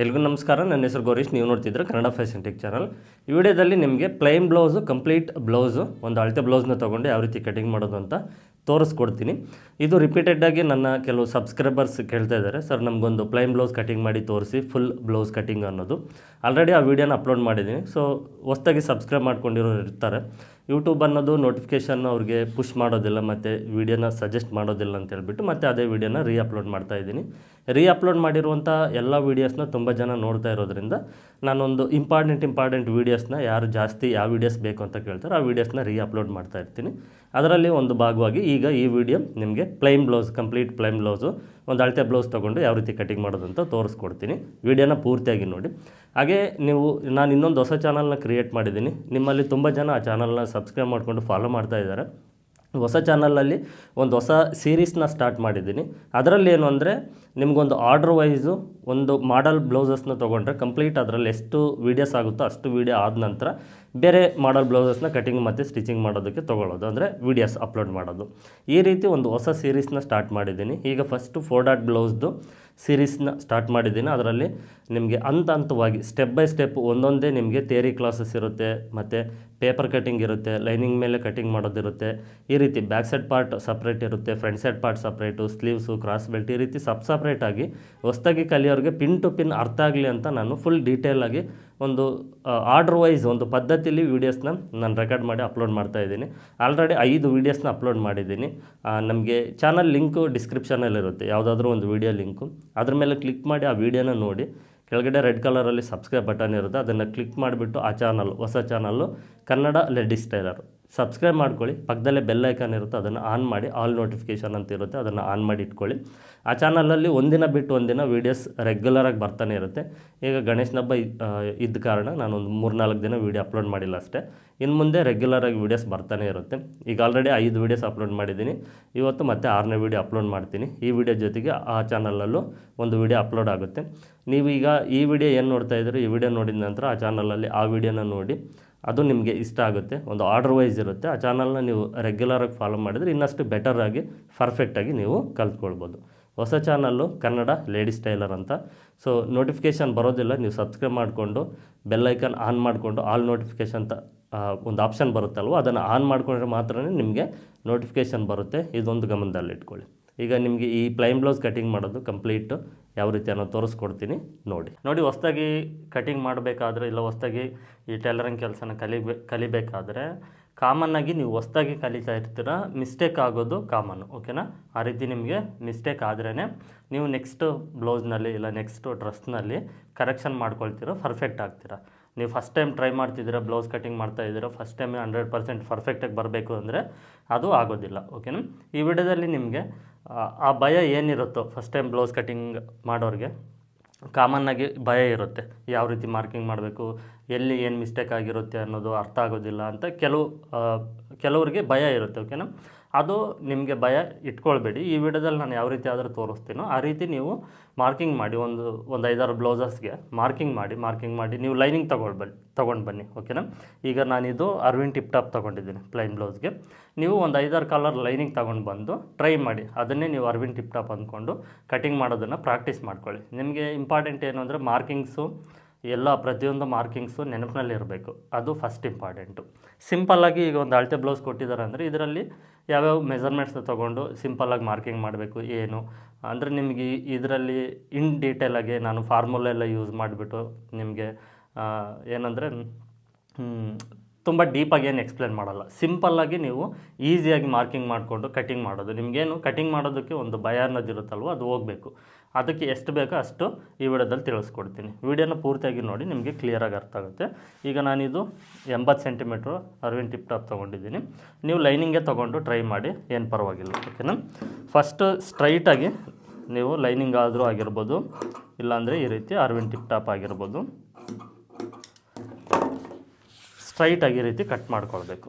ಎಲ್ರಿಗೂ ನಮಸ್ಕಾರ. ನನ್ನ ಹೆಸರು ಗೌರೀಶ್. ನೀವು ನೋಡ್ತಿದ್ರೆ ಕನ್ನಡ ಫ್ಯಾಷನ್ ಟೆಕ್ ಚಾನಲ್. ಈ ವಿಡಿಯೋದಲ್ಲಿ ನಿಮಗೆ ಪ್ಲೈನ್ ಬ್ಲೌಸು ಕಂಪ್ಲೀಟ್ ಬ್ಲೌಸು ಒಂದು ಅಳತೆ ಬ್ಲೌಸ್ನ ತೊಗೊಂಡು ಯಾವ ರೀತಿ ಕಟಿಂಗ್ ಮಾಡೋದು ಅಂತ ತೋರಿಸ್ಕೊಡ್ತೀನಿ. ಇದು ರಿಪೀಟೆಡಾಗಿ ನನ್ನ ಕೆಲವು ಸಬ್ಸ್ಕ್ರೈಬರ್ಸ್ ಕೇಳ್ತಾ ಇದ್ದಾರೆ. ಸರ್ ನಮಗೊಂದು ಪ್ಲೈನ್ ಬ್ಲೌಸ್ ಕಟಿಂಗ್ ಮಾಡಿ ತೋರಿಸಿ ಫುಲ್ ಬ್ಲೌಸ್ ಕಟಿಂಗ್ ಅನ್ನೋದು. ಆಲ್ರೆಡಿ ಆ ವಿಡಿಯೋನ ಅಪ್ಲೋಡ್ ಮಾಡಿದ್ದೀನಿ. ಸೊ ಹೊಸ್ದಾಗಿ ಸಬ್ಸ್ಕ್ರೈಬ್ ಮಾಡ್ಕೊಂಡಿರೋರು ಇರ್ತಾರೆ. ಯೂಟ್ಯೂಬ್ ಅನ್ನೋದು ನೋಟಿಫಿಕೇಷನ್ ಅವ್ರಿಗೆ ಪುಷ್ ಮಾಡೋದಿಲ್ಲ, ಮತ್ತು ವೀಡಿಯೋನ ಸಜೆಸ್ಟ್ ಮಾಡೋದಿಲ್ಲ ಅಂತ ಹೇಳ್ಬಿಟ್ಟು ಮತ್ತೆ ಅದೇ ವೀಡಿಯೋನ ರೀ ಅಪ್ಲೋಡ್ ಮಾಡ್ತಾ ಇದ್ದೀನಿ. ರೀ ಅಪ್ಲೋಡ್ ಮಾಡಿರುವಂಥ ಎಲ್ಲ ವೀಡಿಯೋಸ್ನ ತುಂಬ ಜನ ನೋಡ್ತಾ ಇರೋದ್ರಿಂದ ನಾನೊಂದು ಇಂಪಾರ್ಟೆಂಟ್ ಇಂಪಾರ್ಟೆಂಟ್ ವೀಡಿಯೋಸ್ನ ಯಾರು ಜಾಸ್ತಿ ಯಾವ ವೀಡಿಯೋಸ್ ಬೇಕು ಅಂತ ಕೇಳ್ತಾರೆ, ಆ ವೀಡಿಯೋಸ್ನ ರೀ ಅಪ್ಲೋಡ್ ಮಾಡ್ತಾ ಇರ್ತೀನಿ. ಅದರಲ್ಲಿ ಒಂದು ಭಾಗವಾಗಿ ಈಗ ಈ ವಿಡಿಯೋ ನಿಮಗೆ plain blouse complete plain blouse ಒಂದು ಅಳತೆ ಬ್ಲೌಸ್ ತೊಗೊಂಡು ಯಾವ ರೀತಿ ಕಟಿಂಗ್ ಮಾಡೋದು ಅಂತ ತೋರಿಸ್ಕೊಡ್ತೀನಿ. ವಿಡಿಯೋನ ಪೂರ್ತಿಯಾಗಿ ನೋಡಿ. ಹಾಗೆ ನೀವು, ನಾನು ಇನ್ನೊಂದು ಹೊಸ ಚಾನಲ್ನ ಕ್ರಿಯೇಟ್ ಮಾಡಿದ್ದೀನಿ. ನಿಮ್ಮಲ್ಲಿ ತುಂಬ ಜನ ಆ ಚಾನಲ್ನ ಸಬ್ಸ್ಕ್ರೈಬ್ ಮಾಡಿಕೊಂಡು ಫಾಲೋ ಮಾಡ್ತಾ ಇದ್ದಾರೆ. ಹೊಸ ಚಾನಲಲ್ಲಿ ಒಂದು ಹೊಸ ಸೀರೀಸ್ನ ಸ್ಟಾರ್ಟ್ ಮಾಡಿದ್ದೀನಿ. ಅದರಲ್ಲಿ ಏನು ಅಂದರೆ, ನಿಮಗೊಂದು ಆರ್ಡ್ರ್ ವೈಸು ಒಂದು ಮಾಡಲ್ ಬ್ಲೌಸಸ್ನ ತೊಗೊಂಡ್ರೆ ಕಂಪ್ಲೀಟ್ ಅದರಲ್ಲಿ ಎಷ್ಟು ವೀಡಿಯೋಸ್ ಆಗುತ್ತೋ ಅಷ್ಟು ವೀಡಿಯೋ ಆದ ನಂತರ ಬೇರೆ ಮಾಡಲ್ ಬ್ಲೌಸಸ್ನ ಕಟಿಂಗ್ ಮತ್ತು ಸ್ಟಿಚಿಂಗ್ ಮಾಡೋದಕ್ಕೆ ತೊಗೊಳ್ಳೋದು, ಅಂದರೆ ವೀಡಿಯೋಸ್ ಅಪ್ಲೋಡ್ ಮಾಡೋದು. ಈ ರೀತಿ ಒಂದು ಹೊಸ ಸೀರೀಸ್ನ ಸ್ಟಾರ್ಟ್ ಮಾಡಿದ್ದೀನಿ. ಈಗ ಫಸ್ಟು ಫೋರ್ ಡಾಟ್ ಬ್ಲೌಸ್ದು ಸೀರೀಸ್ನ ಸ್ಟಾರ್ಟ್ ಮಾಡಿದ್ದೀನಿ. ಅದರಲ್ಲಿ ನಿಮಗೆ ಹಂತ ಹಂತವಾಗಿ ಸ್ಟೆಪ್ ಬೈ ಸ್ಟೆಪ್ ಒಂದೊಂದೇ ನಿಮಗೆ ಥಿಯರಿ ಕ್ಲಾಸಸ್ ಇರುತ್ತೆ, ಮತ್ತು ಪೇಪರ್ ಕಟಿಂಗ್ ಇರುತ್ತೆ ಲೈನಿಂಗ್ ಮೇಲೆ ಕಟಿಂಗ್ ಮಾಡೋದಿರುತ್ತೆ. ಈ ರೀತಿ ಬ್ಯಾಕ್ ಸೈಡ್ ಪಾರ್ಟ್ ಸಪ್ರೇಟ್ ಇರುತ್ತೆ front side part separate sleeves cross belt ಈ ರೀತಿ ಸಪ್ ಸಪ್ರೇಟಾಗಿ ಹೊಸ್ದಾಗಿ ಕಲಿಯೋರಿಗೆ ಪಿನ್ ಟು ಪಿನ್ ಅರ್ಥ ಆಗಲಿ ಅಂತ ನಾನು ಫುಲ್ ಡೀಟೇಲಾಗಿ ಒಂದು ಆರ್ಡ್ರ್ ವೈಸ್ ಒಂದು ಪದ್ಧತಿಯಲ್ಲಿ ವೀಡಿಯೋಸ್ನ ನಾನು ರೆಕಾರ್ಡ್ ಮಾಡಿ ಅಪ್ಲೋಡ್ ಮಾಡ್ತಾ ಇದ್ದೀನಿ. ಆಲ್ರೆಡಿ ಐದು ವೀಡಿಯೋಸ್ನ ಅಪ್ಲೋಡ್ ಮಾಡಿದ್ದೀನಿ. ನಮಗೆ ಚಾನಲ್ ಲಿಂಕು ಡಿಸ್ಕ್ರಿಪ್ಷನಲ್ಲಿರುತ್ತೆ ಯಾವುದಾದ್ರೂ ಒಂದು ವೀಡಿಯೋ ಲಿಂಕು ಅದ್ರ ಮೇಲೆ ಕ್ಲಿಕ್ ಮಾಡಿ ಆ ವೀಡಿಯೋನ ನೋಡಿ. ಕೆಳಗಡೆ ರೆಡ್ ಕಲರಲ್ಲಿ ಸಬ್ಸ್ಕ್ರೈಬ್ ಬಟನ್ ಇರುತ್ತೆ. ಅದನ್ನು ಕ್ಲಿಕ್ ಮಾಡಿಬಿಟ್ಟು ಆ ಚಾನಲ್ ಹೊಸ channel Kannada ladies tailor. Subscribe ಮಾಡ್ಕೊಳ್ಳಿ. ಪಕ್ಕದಲ್ಲೇ ಬೆಲ್ ಐಕಾನ್ ಇರುತ್ತೆ, ಅದನ್ನು ಆನ್ ಮಾಡಿ ಆಲ್ ನೋಟಿಫಿಕೇಷನ್ ಅಂತ ಇರುತ್ತೆ, ಅದನ್ನು ಆನ್ ಮಾಡಿ ಇಟ್ಕೊಳ್ಳಿ. ಆ ಚಾನಲಲ್ಲಿ ಒಂದಿನ ಬಿಟ್ಟು ಒಂದಿನ ವೀಡಿಯೋಸ್ ರೆಗ್ಯುಲರಾಗಿ ಬರ್ತಾನೆ ಇರುತ್ತೆ. ಈಗ ಗಣೇಶನ ಹಬ್ಬ ಇದ್ದ ಕಾರಣ ನಾನೊಂದು ಮೂರು ನಾಲ್ಕು ದಿನ ವೀಡಿಯೋ ಅಪ್ಲೋಡ್ ಮಾಡಿಲ್ಲ ಅಷ್ಟೇ. ಇನ್ನು ಮುಂದೆ ರೆಗ್ಯುಲರಾಗಿ ವೀಡಿಯೋಸ್ ಬರ್ತಾನೆ ಇರುತ್ತೆ. ಈಗ ಆಲ್ರೆಡಿ ಐದು ವೀಡಿಯೋಸ್ ಅಪ್ಲೋಡ್ ಮಾಡಿದ್ದೀನಿ. ಇವತ್ತು ಮತ್ತೆ ಆರನೇ ವೀಡಿಯೋ ಅಪ್ಲೋಡ್ ಮಾಡ್ತೀನಿ. ಈ ವಿಡಿಯೋ ಜೊತೆಗೆ ಆ ಚಾನಲಲ್ಲೂ ಒಂದು ವೀಡಿಯೋ ಅಪ್ಲೋಡ್ ಆಗುತ್ತೆ. ನೀವೀಗ ಈ ವಿಡಿಯೋ ಏನು ನೋಡ್ತಾ ಇದ್ದೀರಿ? ಈ ವಿಡಿಯೋ ನೋಡಿದ ನಂತರ ಆ ಚಾನಲಲ್ಲಿ ಆ ವಿಡಿಯೋನ ನೋಡಿ. ಅದು ನಿಮಗೆ ಇಷ್ಟ ಆಗುತ್ತೆ. ಒಂದು ಆರ್ಡರ್ ವೈಸ್ ಇರುತ್ತೆ. ಆ ಚಾನಲ್ನ ನೀವು ರೆಗ್ಯುಲರಾಗಿ ಫಾಲೋ ಮಾಡಿದರೆ ಇನ್ನಷ್ಟು ಬೆಟರಾಗಿ ಪರ್ಫೆಕ್ಟಾಗಿ ನೀವು ಕಲ್ತ್ಕೊಳ್ಬೋದು. ಹೊಸ ಚಾನಲ್ಲು ಕನ್ನಡ ಲೇಡೀಸ್ ಟೈಲರ್ ಅಂತ. ಸೊ ನೋಟಿಫಿಕೇಷನ್ ಬರೋದಿಲ್ಲ. ನೀವು ಸಬ್ಸ್ಕ್ರೈಬ್ ಮಾಡಿಕೊಂಡು ಬೆಲ್ಲೈಕನ್ ಆನ್ ಮಾಡಿಕೊಂಡು ಆಲ್ ನೋಟಿಫಿಕೇಷನ್ ಅಂತ ಒಂದು ಆಪ್ಷನ್ ಬರುತ್ತಲ್ವ, ಅದನ್ನು ಆನ್ ಮಾಡಿಕೊಂಡ್ರೆ ಮಾತ್ರ ನಿಮಗೆ ನೋಟಿಫಿಕೇಷನ್ ಬರುತ್ತೆ. ಇದೊಂದು ಗಮನದಲ್ಲಿಟ್ಕೊಳ್ಳಿ. ಈಗ ನಿಮಗೆ ಈ ಪ್ಲೈನ್ ಬ್ಲೌಸ್ ಕಟ್ಟಿಂಗ್ ಮಾಡೋದು ಕಂಪ್ಲೀಟ್ ಯಾವ ರೀತಿ ಅನ್ನೋ ತೋರಿಸ್ಕೊಡ್ತೀನಿ ನೋಡಿ. ನೋಡಿ ಹೊಸ್ದಾಗಿ ಕಟಿಂಗ್ ಮಾಡಬೇಕಾದ್ರೆ ಇಲ್ಲ ಹೊಸ್ದಾಗಿ ಈ ಟೈಲರಿಂಗ್ ಕೆಲಸನ ಕಲಿಬೇ, ಕಲಿಬೇಕಾದ್ರೆ ಕಾಮನ್ನಾಗಿ ನೀವು ಹೊಸ್ದಾಗಿ ಕಲಿತಾ ಇರ್ತೀರ ಮಿಸ್ಟೇಕ್ ಆಗೋದು ಕಾಮನ್ ಓಕೆನಾ ಆ ರೀತಿ ನಿಮಗೆ ಮಿಸ್ಟೇಕ್ ಆದ್ರೇ ನೀವು ನೆಕ್ಸ್ಟ್ ಬ್ಲೌಸ್ನಲ್ಲಿ ಇಲ್ಲ ನೆಕ್ಸ್ಟ್ ಡ್ರೆಸ್ನಲ್ಲಿ ಕರೆಕ್ಷನ್ ಮಾಡ್ಕೊಳ್ತೀರ ಪರ್ಫೆಕ್ಟ್ ಆಗ್ತೀರಾ. ನೀವು ಫಸ್ಟ್ ಟೈಮ್ ಟ್ರೈ ಮಾಡ್ತಿದ್ದೀರಾ ಬ್ಲೌಸ್ ಕಟಿಂಗ್ ಮಾಡ್ತಾ ಇದ್ದೀರಾ ಫಸ್ಟ್ ಟೈಮ್ ಹಂಡ್ರೆಡ್ ಪರ್ಸೆಂಟ್ ಪರ್ಫೆಕ್ಟಾಗಿ ಬರಬೇಕು ಅಂದರೆ ಅದು ಆಗೋದಿಲ್ಲ ಓಕೆನಾ ಈ ವಿಡಿಯೋದಲ್ಲಿ ನಿಮಗೆ ಆ, ಭಯ ಏನಿರುತ್ತೋ ಫಸ್ಟ್ ಟೈಮ್ ಬ್ಲೌಸ್ ಕಟಿಂಗ್ ಮಾಡೋರಿಗೆ ಕಾಮನ್ನಾಗಿ ಭಯ ಇರುತ್ತೆ. ಯಾವ ರೀತಿ ಮಾರ್ಕಿಂಗ್ ಮಾಡಬೇಕು ಎಲ್ಲಿ ಏನು ಮಿಸ್ಟೇಕ್ ಆಗಿರುತ್ತೆ ಅನ್ನೋದು ಅರ್ಥ ಆಗೋದಿಲ್ಲ ಅಂತ ಕೆಲವು ಕೆಲವರಿಗೆ ಭಯ ಇರುತ್ತೆ ಓಕೆನಾ ಅದು ನಿಮಗೆ ಭಯ ಇಟ್ಕೊಳ್ಬೇಡಿ. ಈ ವಿಡಿಯೋದಲ್ಲಿ ನಾನು ಯಾವ ರೀತಿ ಆದರೂ ತೋರಿಸ್ತೀನೋ. ಆ ರೀತಿ ನೀವು ಮಾರ್ಕಿಂಗ್ ಮಾಡಿ, ಒಂದು ಒಂದು ಐದಾರು ಬ್ಲೌಸಸ್ಗೆ ಮಾರ್ಕಿಂಗ್ ಮಾಡಿ ಮಾರ್ಕಿಂಗ್ ಮಾಡಿ, ನೀವು ಲೈನಿಂಗ್ ತೊಗೊಳ್ಬನ್ನಿ ತೊಗೊಂಡು ಬನ್ನಿ ಓಕೆನಾ ಈಗ ನಾನಿದು ಅರವಿಂದ್ ಟಿಪ್ ಟಾಪ್ ತೊಗೊಂಡಿದ್ದೀನಿ ಪ್ಲೈನ್ ಬ್ಲೌಸ್ಗೆ. ನೀವು ಒಂದು ಐದಾರು ಕಲರ್ ಲೈನಿಂಗ್ ತೊಗೊಂಡು ಬಂದು ಟ್ರೈ ಮಾಡಿ, ಅದನ್ನೇ ನೀವು ಅರವಿಂದ್ ಟಿಪ್ ಟಾಪ್ ಅಂದ್ಕೊಂಡು ಕಟಿಂಗ್ ಮಾಡೋದನ್ನು ಪ್ರಾಕ್ಟೀಸ್ ಮಾಡ್ಕೊಳ್ಳಿ. ನಿಮಗೆ ಇಂಪಾರ್ಟೆಂಟ್ ಏನು ಅಂದರೆ ಮಾರ್ಕಿಂಗ್ಸು ಎಲ್ಲ ಪ್ರತಿಯೊಂದು ಮಾರ್ಕಿಂಗ್ಸು ನೆನಪಿನಲ್ಲಿ ಇರಬೇಕು. ಅದು ಫಸ್ಟ್ ಇಂಪಾರ್ಟೆಂಟು ಸಿಂಪಲ್ಲಾಗಿ ಈಗ ಒಂದು ಅಳತೆ ಬ್ಲೌಸ್ ಕೊಟ್ಟಿದ್ದಾರೆ ಅಂದರೆ ಇದರಲ್ಲಿ ಯಾವ್ಯಾವ ಮೆಜರ್ಮೆಂಟ್ಸ್ನ ತೊಗೊಂಡು ಸಿಂಪಲ್ಲಾಗಿ ಮಾರ್ಕಿಂಗ್ ಮಾಡಬೇಕು, ಏನು? ಅಂದರೆ ನಿಮಗೆ ಇದರಲ್ಲಿ ಇನ್ ಡೀಟೇಲಾಗಿ ನಾನು ಫಾರ್ಮುಲ ಎಲ್ಲ ಯೂಸ್ ಮಾಡಿಬಿಟ್ಟು ನಿಮಗೆ ಏನಂದರೆ ತುಂಬ ಡೀಪಾಗಿ ಏನು ಎಕ್ಸ್ಪ್ಲೇನ್ ಮಾಡಲ್ಲ. ಸಿಂಪಲ್ಲಾಗಿ ನೀವು ಈಸಿಯಾಗಿ ಮಾರ್ಕಿಂಗ್ ಮಾಡಿಕೊಂಡು ಕಟಿಂಗ್ ಮಾಡೋದು. ನಿಮಗೇನು ಕಟಿಂಗ್ ಮಾಡೋದಕ್ಕೆ ಒಂದು ಭಯ ಅನ್ನೋದಿರುತ್ತಲ್ವ ಅದು ಹೋಗಬೇಕು. ಅದಕ್ಕೆ ಎಷ್ಟು ಬೇಕೋ ಅಷ್ಟು ಈ ವಿಡಿಯೋದಲ್ಲಿ ತಿಳಿಸ್ಕೊಡ್ತೀನಿ. ವಿಡಿಯೋನ ಪೂರ್ತಿಯಾಗಿ ನೋಡಿ ನಿಮಗೆ ಕ್ಲಿಯರಾಗಿ ಅರ್ಥ ಆಗುತ್ತೆ. ಈಗ ನಾನಿದು ಎಂಬತ್ತು ಸೆಂಟಿಮೀಟ್ರು ಅರವಿಂದ್ ಟಿಪ್ ಟಾಪ್ ತೊಗೊಂಡಿದ್ದೀನಿ. ನೀವು ಲೈನಿಂಗೇ ತೊಗೊಂಡು ಟ್ರೈ ಮಾಡಿ, ಏನು ಪರವಾಗಿಲ್ಲ ಓಕೆನಾ ಫಸ್ಟು ಸ್ಟ್ರೈಟಾಗಿ ನೀವು ಲೈನಿಂಗ್ ಆದರೂ ಆಗಿರ್ಬೋದು, ಇಲ್ಲಾಂದರೆ ಈ ರೀತಿ ಅರವಿಂದ್ ಟಿಪ್ ಟಾಪ್ ಆಗಿರ್ಬೋದು. ಸ್ಟ್ರೈಟಾಗಿ ಈ ರೀತಿ ಕಟ್ ಮಾಡ್ಕೊಳ್ಬೇಕು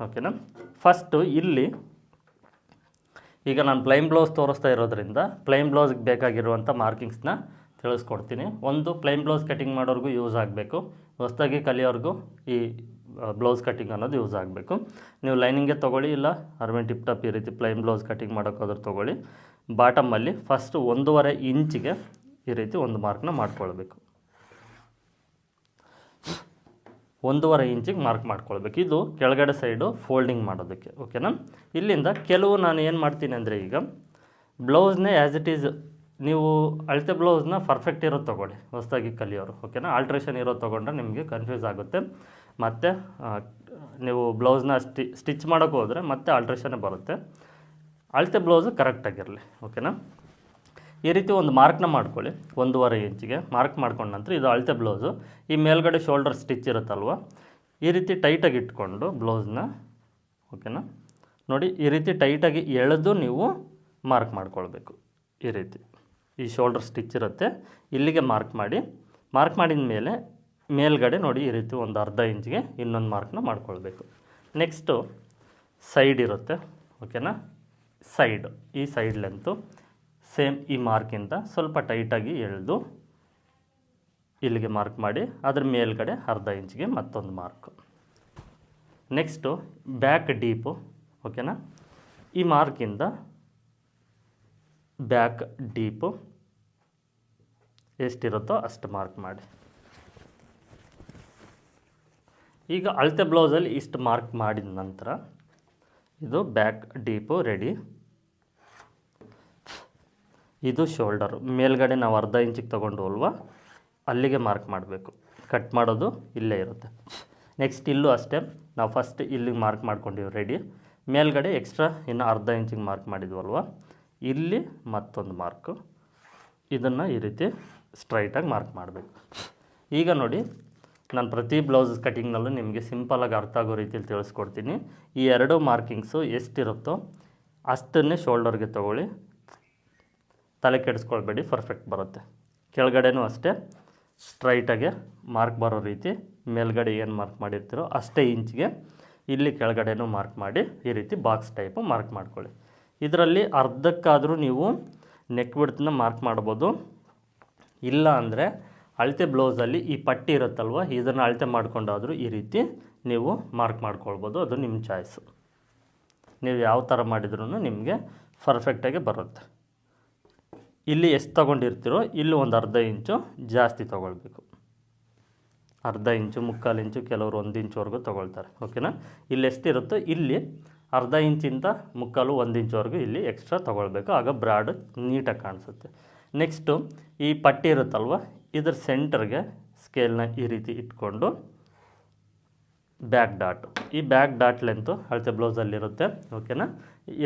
ಓಕೆನಾ ಫಸ್ಟು ಇಲ್ಲಿ ಈಗ ನಾನು ಪ್ಲೈನ್ ಬ್ಲೌಸ್ ತೋರಿಸ್ತಾ ಇರೋದ್ರಿಂದ ಪ್ಲೈನ್ ಬ್ಲೌಸ್ಗೆ ಬೇಕಾಗಿರುವಂಥ ಮಾರ್ಕಿಂಗ್ಸ್ನ ತಿಳಿಸ್ಕೊಡ್ತೀನಿ. ಒಂದು ಪ್ಲೈನ್ ಬ್ಲೌಸ್ ಕಟಿಂಗ್ ಮಾಡೋರ್ಗೂ ಯೂಸ್ ಆಗಬೇಕು. ಹೊಸ್ದಾಗಿ ಕಲಿಯೋರ್ಗೂ ಈ ಬ್ಲೌಸ್ ಕಟಿಂಗ್ ಅನ್ನೋದು ಯೂಸ್ ಆಗಬೇಕು. ನೀವು ಲೈನಿಂಗೇ ತೊಗೊಳ್ಳಿ, ಇಲ್ಲ ಅರ್ಮೆಂಟ್ ಟಿಪ್ ಟಾಪ್ ಈ ರೀತಿ ಪ್ಲೈನ್ ಬ್ಲೌಸ್ ಕಟಿಂಗ್ ಮಾಡೋಕ್ಕಾದ್ರೂ ತೊಗೊಳ್ಳಿ. ಬಾಟಮಲ್ಲಿ ಫಸ್ಟ್ ಒಂದೂವರೆ ಇಂಚಿಗೆ ಈ ರೀತಿ ಒಂದು ಮಾರ್ಕ್ನ ಮಾಡ್ಕೊಳ್ಬೇಕು. ಒಂದೂವರೆ ಇಂಚಿಗೆ ಮಾರ್ಕ್ ಮಾಡ್ಕೊಳ್ಬೇಕು. ಇದು ಕೆಳಗಡೆ ಸೈಡು ಫೋಲ್ಡಿಂಗ್ ಮಾಡೋದಕ್ಕೆ, ಓಕೆನಾ? ಇಲ್ಲಿಂದ ಕೆಲವು ನಾನು ಏನು ಮಾಡ್ತೀನಿ ಅಂದರೆ ಈಗ ಬ್ಲೌಸ್ನೇ ಆ್ಯಸ್ ಇಟ್ ಈಸ್ ನೀವು ಅಳತೆ ಬ್ಲೌಸ್ನ ಪರ್ಫೆಕ್ಟ್ ಇರೋದು ತೊಗೊಳ್ಳಿ, ಹೊಸದಾಗಿ ಕಲಿಯೋರು, ಓಕೆನಾ? ಆಲ್ಟ್ರೇಷನ್ ಇರೋದು ತೊಗೊಂಡ್ರೆ ನಿಮಗೆ ಕನ್ಫ್ಯೂಸ್ ಆಗುತ್ತೆ. ಮತ್ತು ನೀವು ಬ್ಲೌಸ್ನ ಸ್ಟಿ ಸ್ಟಿಚ್ ಮಾಡೋಕ್ಕೆ ಹೋದರೆ ಮತ್ತೆ ಆಲ್ಟ್ರೇಷನೇ ಬರುತ್ತೆ. ಅಳತೆ ಬ್ಲೌಸು ಕರೆಕ್ಟಾಗಿರಲಿ ಓಕೆನಾ? ಈ ರೀತಿ ಒಂದು ಮಾರ್ಕ್ನ ಮಾಡ್ಕೊಳ್ಳಿ, ಒಂದೂವರೆ ಇಂಚಿಗೆ ಮಾರ್ಕ್ ಮಾಡ್ಕೊಂಡ ನಂತರ ಇದು ಅಳತೆ ಬ್ಲೌಸು. ಈ ಮೇಲ್ಗಡೆ ಶೋಲ್ಡರ್ ಸ್ಟಿಚ್ ಇರುತ್ತಲ್ವ, ಈ ರೀತಿ ಟೈಟಾಗಿ ಇಟ್ಕೊಂಡು ಬ್ಲೌಸ್ನ, ಓಕೆನಾ? ನೋಡಿ, ಈ ರೀತಿ ಟೈಟಾಗಿ ಎಳೆದು ನೀವು ಮಾರ್ಕ್ ಮಾಡ್ಕೊಳ್ಬೇಕು, ಈ ರೀತಿ. ಈ ಶೋಲ್ಡರ್ ಸ್ಟಿಚ್ ಇರುತ್ತೆ, ಇಲ್ಲಿಗೆ ಮಾರ್ಕ್ ಮಾಡಿ, ಮಾರ್ಕ್ ಮಾಡಿದ ಮೇಲೆ ಮೇಲ್ಗಡೆ ನೋಡಿ ಈ ರೀತಿ ಒಂದು ಅರ್ಧ ಇಂಚಿಗೆ ಇನ್ನೊಂದು ಮಾರ್ಕ್ನ ಮಾಡ್ಕೊಳ್ಬೇಕು. ನೆಕ್ಸ್ಟು ಸೈಡ್ ಇರುತ್ತೆ, ಓಕೆನಾ? ಸೈಡ್, ಈ ಸೈಡ್ ಲೆಂತು ಸೇಮ್ ಈ ಮಾರ್ಕಿಂದ ಸ್ವಲ್ಪ ಟೈಟಾಗಿ ಎಳೆದು ಇಲ್ಲಿಗೆ ಮಾರ್ಕ್ ಮಾಡಿ, ಅದ್ರ ಮೇಲ್ಗಡೆ ಅರ್ಧ ಇಂಚ್ಗೆ ಮತ್ತೊಂದು ಮಾರ್ಕ್ ನೆಕ್ಸ್ಟು ಬ್ಯಾಕ್ ಡೀಪು ಓಕೆನಾ ಈ ಮಾರ್ಕಿಂದ ಬ್ಯಾಕ್ ಡೀಪು ಎಷ್ಟಿರುತ್ತೋ ಅಷ್ಟು ಮಾರ್ಕ್ ಮಾಡಿ. ಈಗ ಅಳತೆ ಬ್ಲೌಸಲ್ಲಿ ಇಷ್ಟು ಮಾರ್ಕ್ ಮಾಡಿದ ನಂತರ ಇದು ಬ್ಯಾಕ್ ಡೀಪು ರೆಡಿ ಇದು ಶೋಲ್ಡರು. ಮೇಲ್ಗಡೆ ನಾವು ಅರ್ಧ ಇಂಚಿಗೆ ತೊಗೊಂಡು ಅಲ್ವಾ? ಅಲ್ಲಿಗೆ ಮಾರ್ಕ್ ಮಾಡಬೇಕು. ಕಟ್ ಮಾಡೋದು ಇಲ್ಲೇ ಇರುತ್ತೆ. ನೆಕ್ಸ್ಟ್ ಇಲ್ಲೂ ಅಷ್ಟೇ. ನಾವು ಫಸ್ಟ್ ಇಲ್ಲಿಗೆ ಮಾರ್ಕ್ ಮಾಡ್ಕೊಂಡಿವಿ ರೆಡಿ ಮೇಲ್ಗಡೆ ಎಕ್ಸ್ಟ್ರಾ ಇನ್ನು ಅರ್ಧ ಇಂಚಿಗೆ ಮಾರ್ಕ್ ಮಾಡಿದ್ವಲ್ವ ಇಲ್ಲಿ ಮತ್ತೊಂದು ಮಾರ್ಕು. ಇದನ್ನು ಈ ರೀತಿ ಸ್ಟ್ರೈಟಾಗಿ ಮಾರ್ಕ್ ಮಾಡಬೇಕು. ಈಗ ನೋಡಿ, ನಾನು ಪ್ರತಿ ಬ್ಲೌಸ್ ಕಟಿಂಗ್ನಲ್ಲೂ ನಿಮಗೆ ಸಿಂಪಲಾಗಿ ಅರ್ಥ ಆಗೋ ರೀತಿಯಲ್ಲಿ ತಿಳಿಸ್ಕೊಡ್ತೀನಿ. ಈ ಎರಡು ಮಾರ್ಕಿಂಗ್ಸು ಎಷ್ಟಿರುತ್ತೋ ಅಷ್ಟನ್ನೇ ಶೋಲ್ಡರ್ಗೆ ತೊಗೊಳ್ಳಿ. ತಲೆ ಕೆಡಿಸ್ಕೊಳ್ಬೇಡಿ ಪರ್ಫೆಕ್ಟ್ ಬರುತ್ತೆ. ಕೆಳಗಡೆನೂ ಅಷ್ಟೇ ಸ್ಟ್ರೈಟಾಗೆ ಮಾರ್ಕ್ ಬರೋ ರೀತಿ, ಮೇಲ್ಗಡೆ ಏನು ಮಾರ್ಕ್ ಮಾಡಿರ್ತೀರೋ ಅಷ್ಟೇ ಇಂಚ್ಗೆ ಇಲ್ಲಿ ಕೆಳಗಡೆನೂ ಮಾರ್ಕ್ ಮಾಡಿ, ಈ ರೀತಿ ಬಾಕ್ಸ್ ಟೈಪು ಮಾರ್ಕ್ ಮಾಡ್ಕೊಳ್ಳಿ. ಇದರಲ್ಲಿ ಅರ್ಧಕ್ಕಾದರೂ ನೀವು ನೆಕ್ ಬಿಡ್ತನ್ನ ಮಾರ್ಕ್ ಮಾಡ್ಬೋದು. ಇಲ್ಲ ಅಂದರೆ ಅಳತೆ ಬ್ಲೌಸಲ್ಲಿ ಈ ಪಟ್ಟಿ ಇರುತ್ತಲ್ವ, ಇದನ್ನು ಅಳತೆ ಮಾಡ್ಕೊಂಡಾದರೂ ಈ ರೀತಿ ನೀವು ಮಾರ್ಕ್ ಮಾಡ್ಕೊಳ್ಬೋದು, ಅದು ನಿಮ್ಮ ಚಾಯ್ಸು ನೀವು ಯಾವ ಥರ ಮಾಡಿದ್ರೂ ನಿಮಗೆ ಪರ್ಫೆಕ್ಟಾಗಿ ಬರುತ್ತೆ. ಇಲ್ಲಿ ಎಷ್ಟು ತೊಗೊಂಡಿರ್ತೀರೋ ಇಲ್ಲಿ ಒಂದು ಅರ್ಧ ಇಂಚು ಜಾಸ್ತಿ ತೊಗೊಳ್ಬೇಕು. ಅರ್ಧ ಇಂಚು, ಮುಕ್ಕಾಲು ಇಂಚು, ಕೆಲವರು ಒಂದು ಇಂಚುವರೆಗೂ ತೊಗೊಳ್ತಾರೆ, ಓಕೆನಾ? ಇಲ್ಲಿ ಎಷ್ಟಿರುತ್ತೋ ಇಲ್ಲಿ ಅರ್ಧ ಇಂಚಿಂದ ಮುಕ್ಕಾಲು ಒಂದು ಇಂಚುವರೆಗೂ ಇಲ್ಲಿ ಎಕ್ಸ್ಟ್ರಾ ತೊಗೊಳ್ಬೇಕು. ಆಗ ಬ್ರಾಡ್ ನೀಟಾಗಿ ಕಾಣಿಸುತ್ತೆ. ನೆಕ್ಸ್ಟು ಈ ಪಟ್ಟಿ ಇರುತ್ತಲ್ವ? ಇದ್ರ ಸೆಂಟರ್ಗೆ ಸ್ಕೇಲ್ನ ಈ ರೀತಿ ಇಟ್ಕೊಂಡು ಬ್ಯಾಕ್ ಡಾಟ್ ಈ ಬ್ಯಾಕ್ ಡಾಟ್ ಲೆಂತು ಅಳತೆ ಬ್ಲೌಸಲ್ಲಿರುತ್ತೆ ಓಕೆನಾ?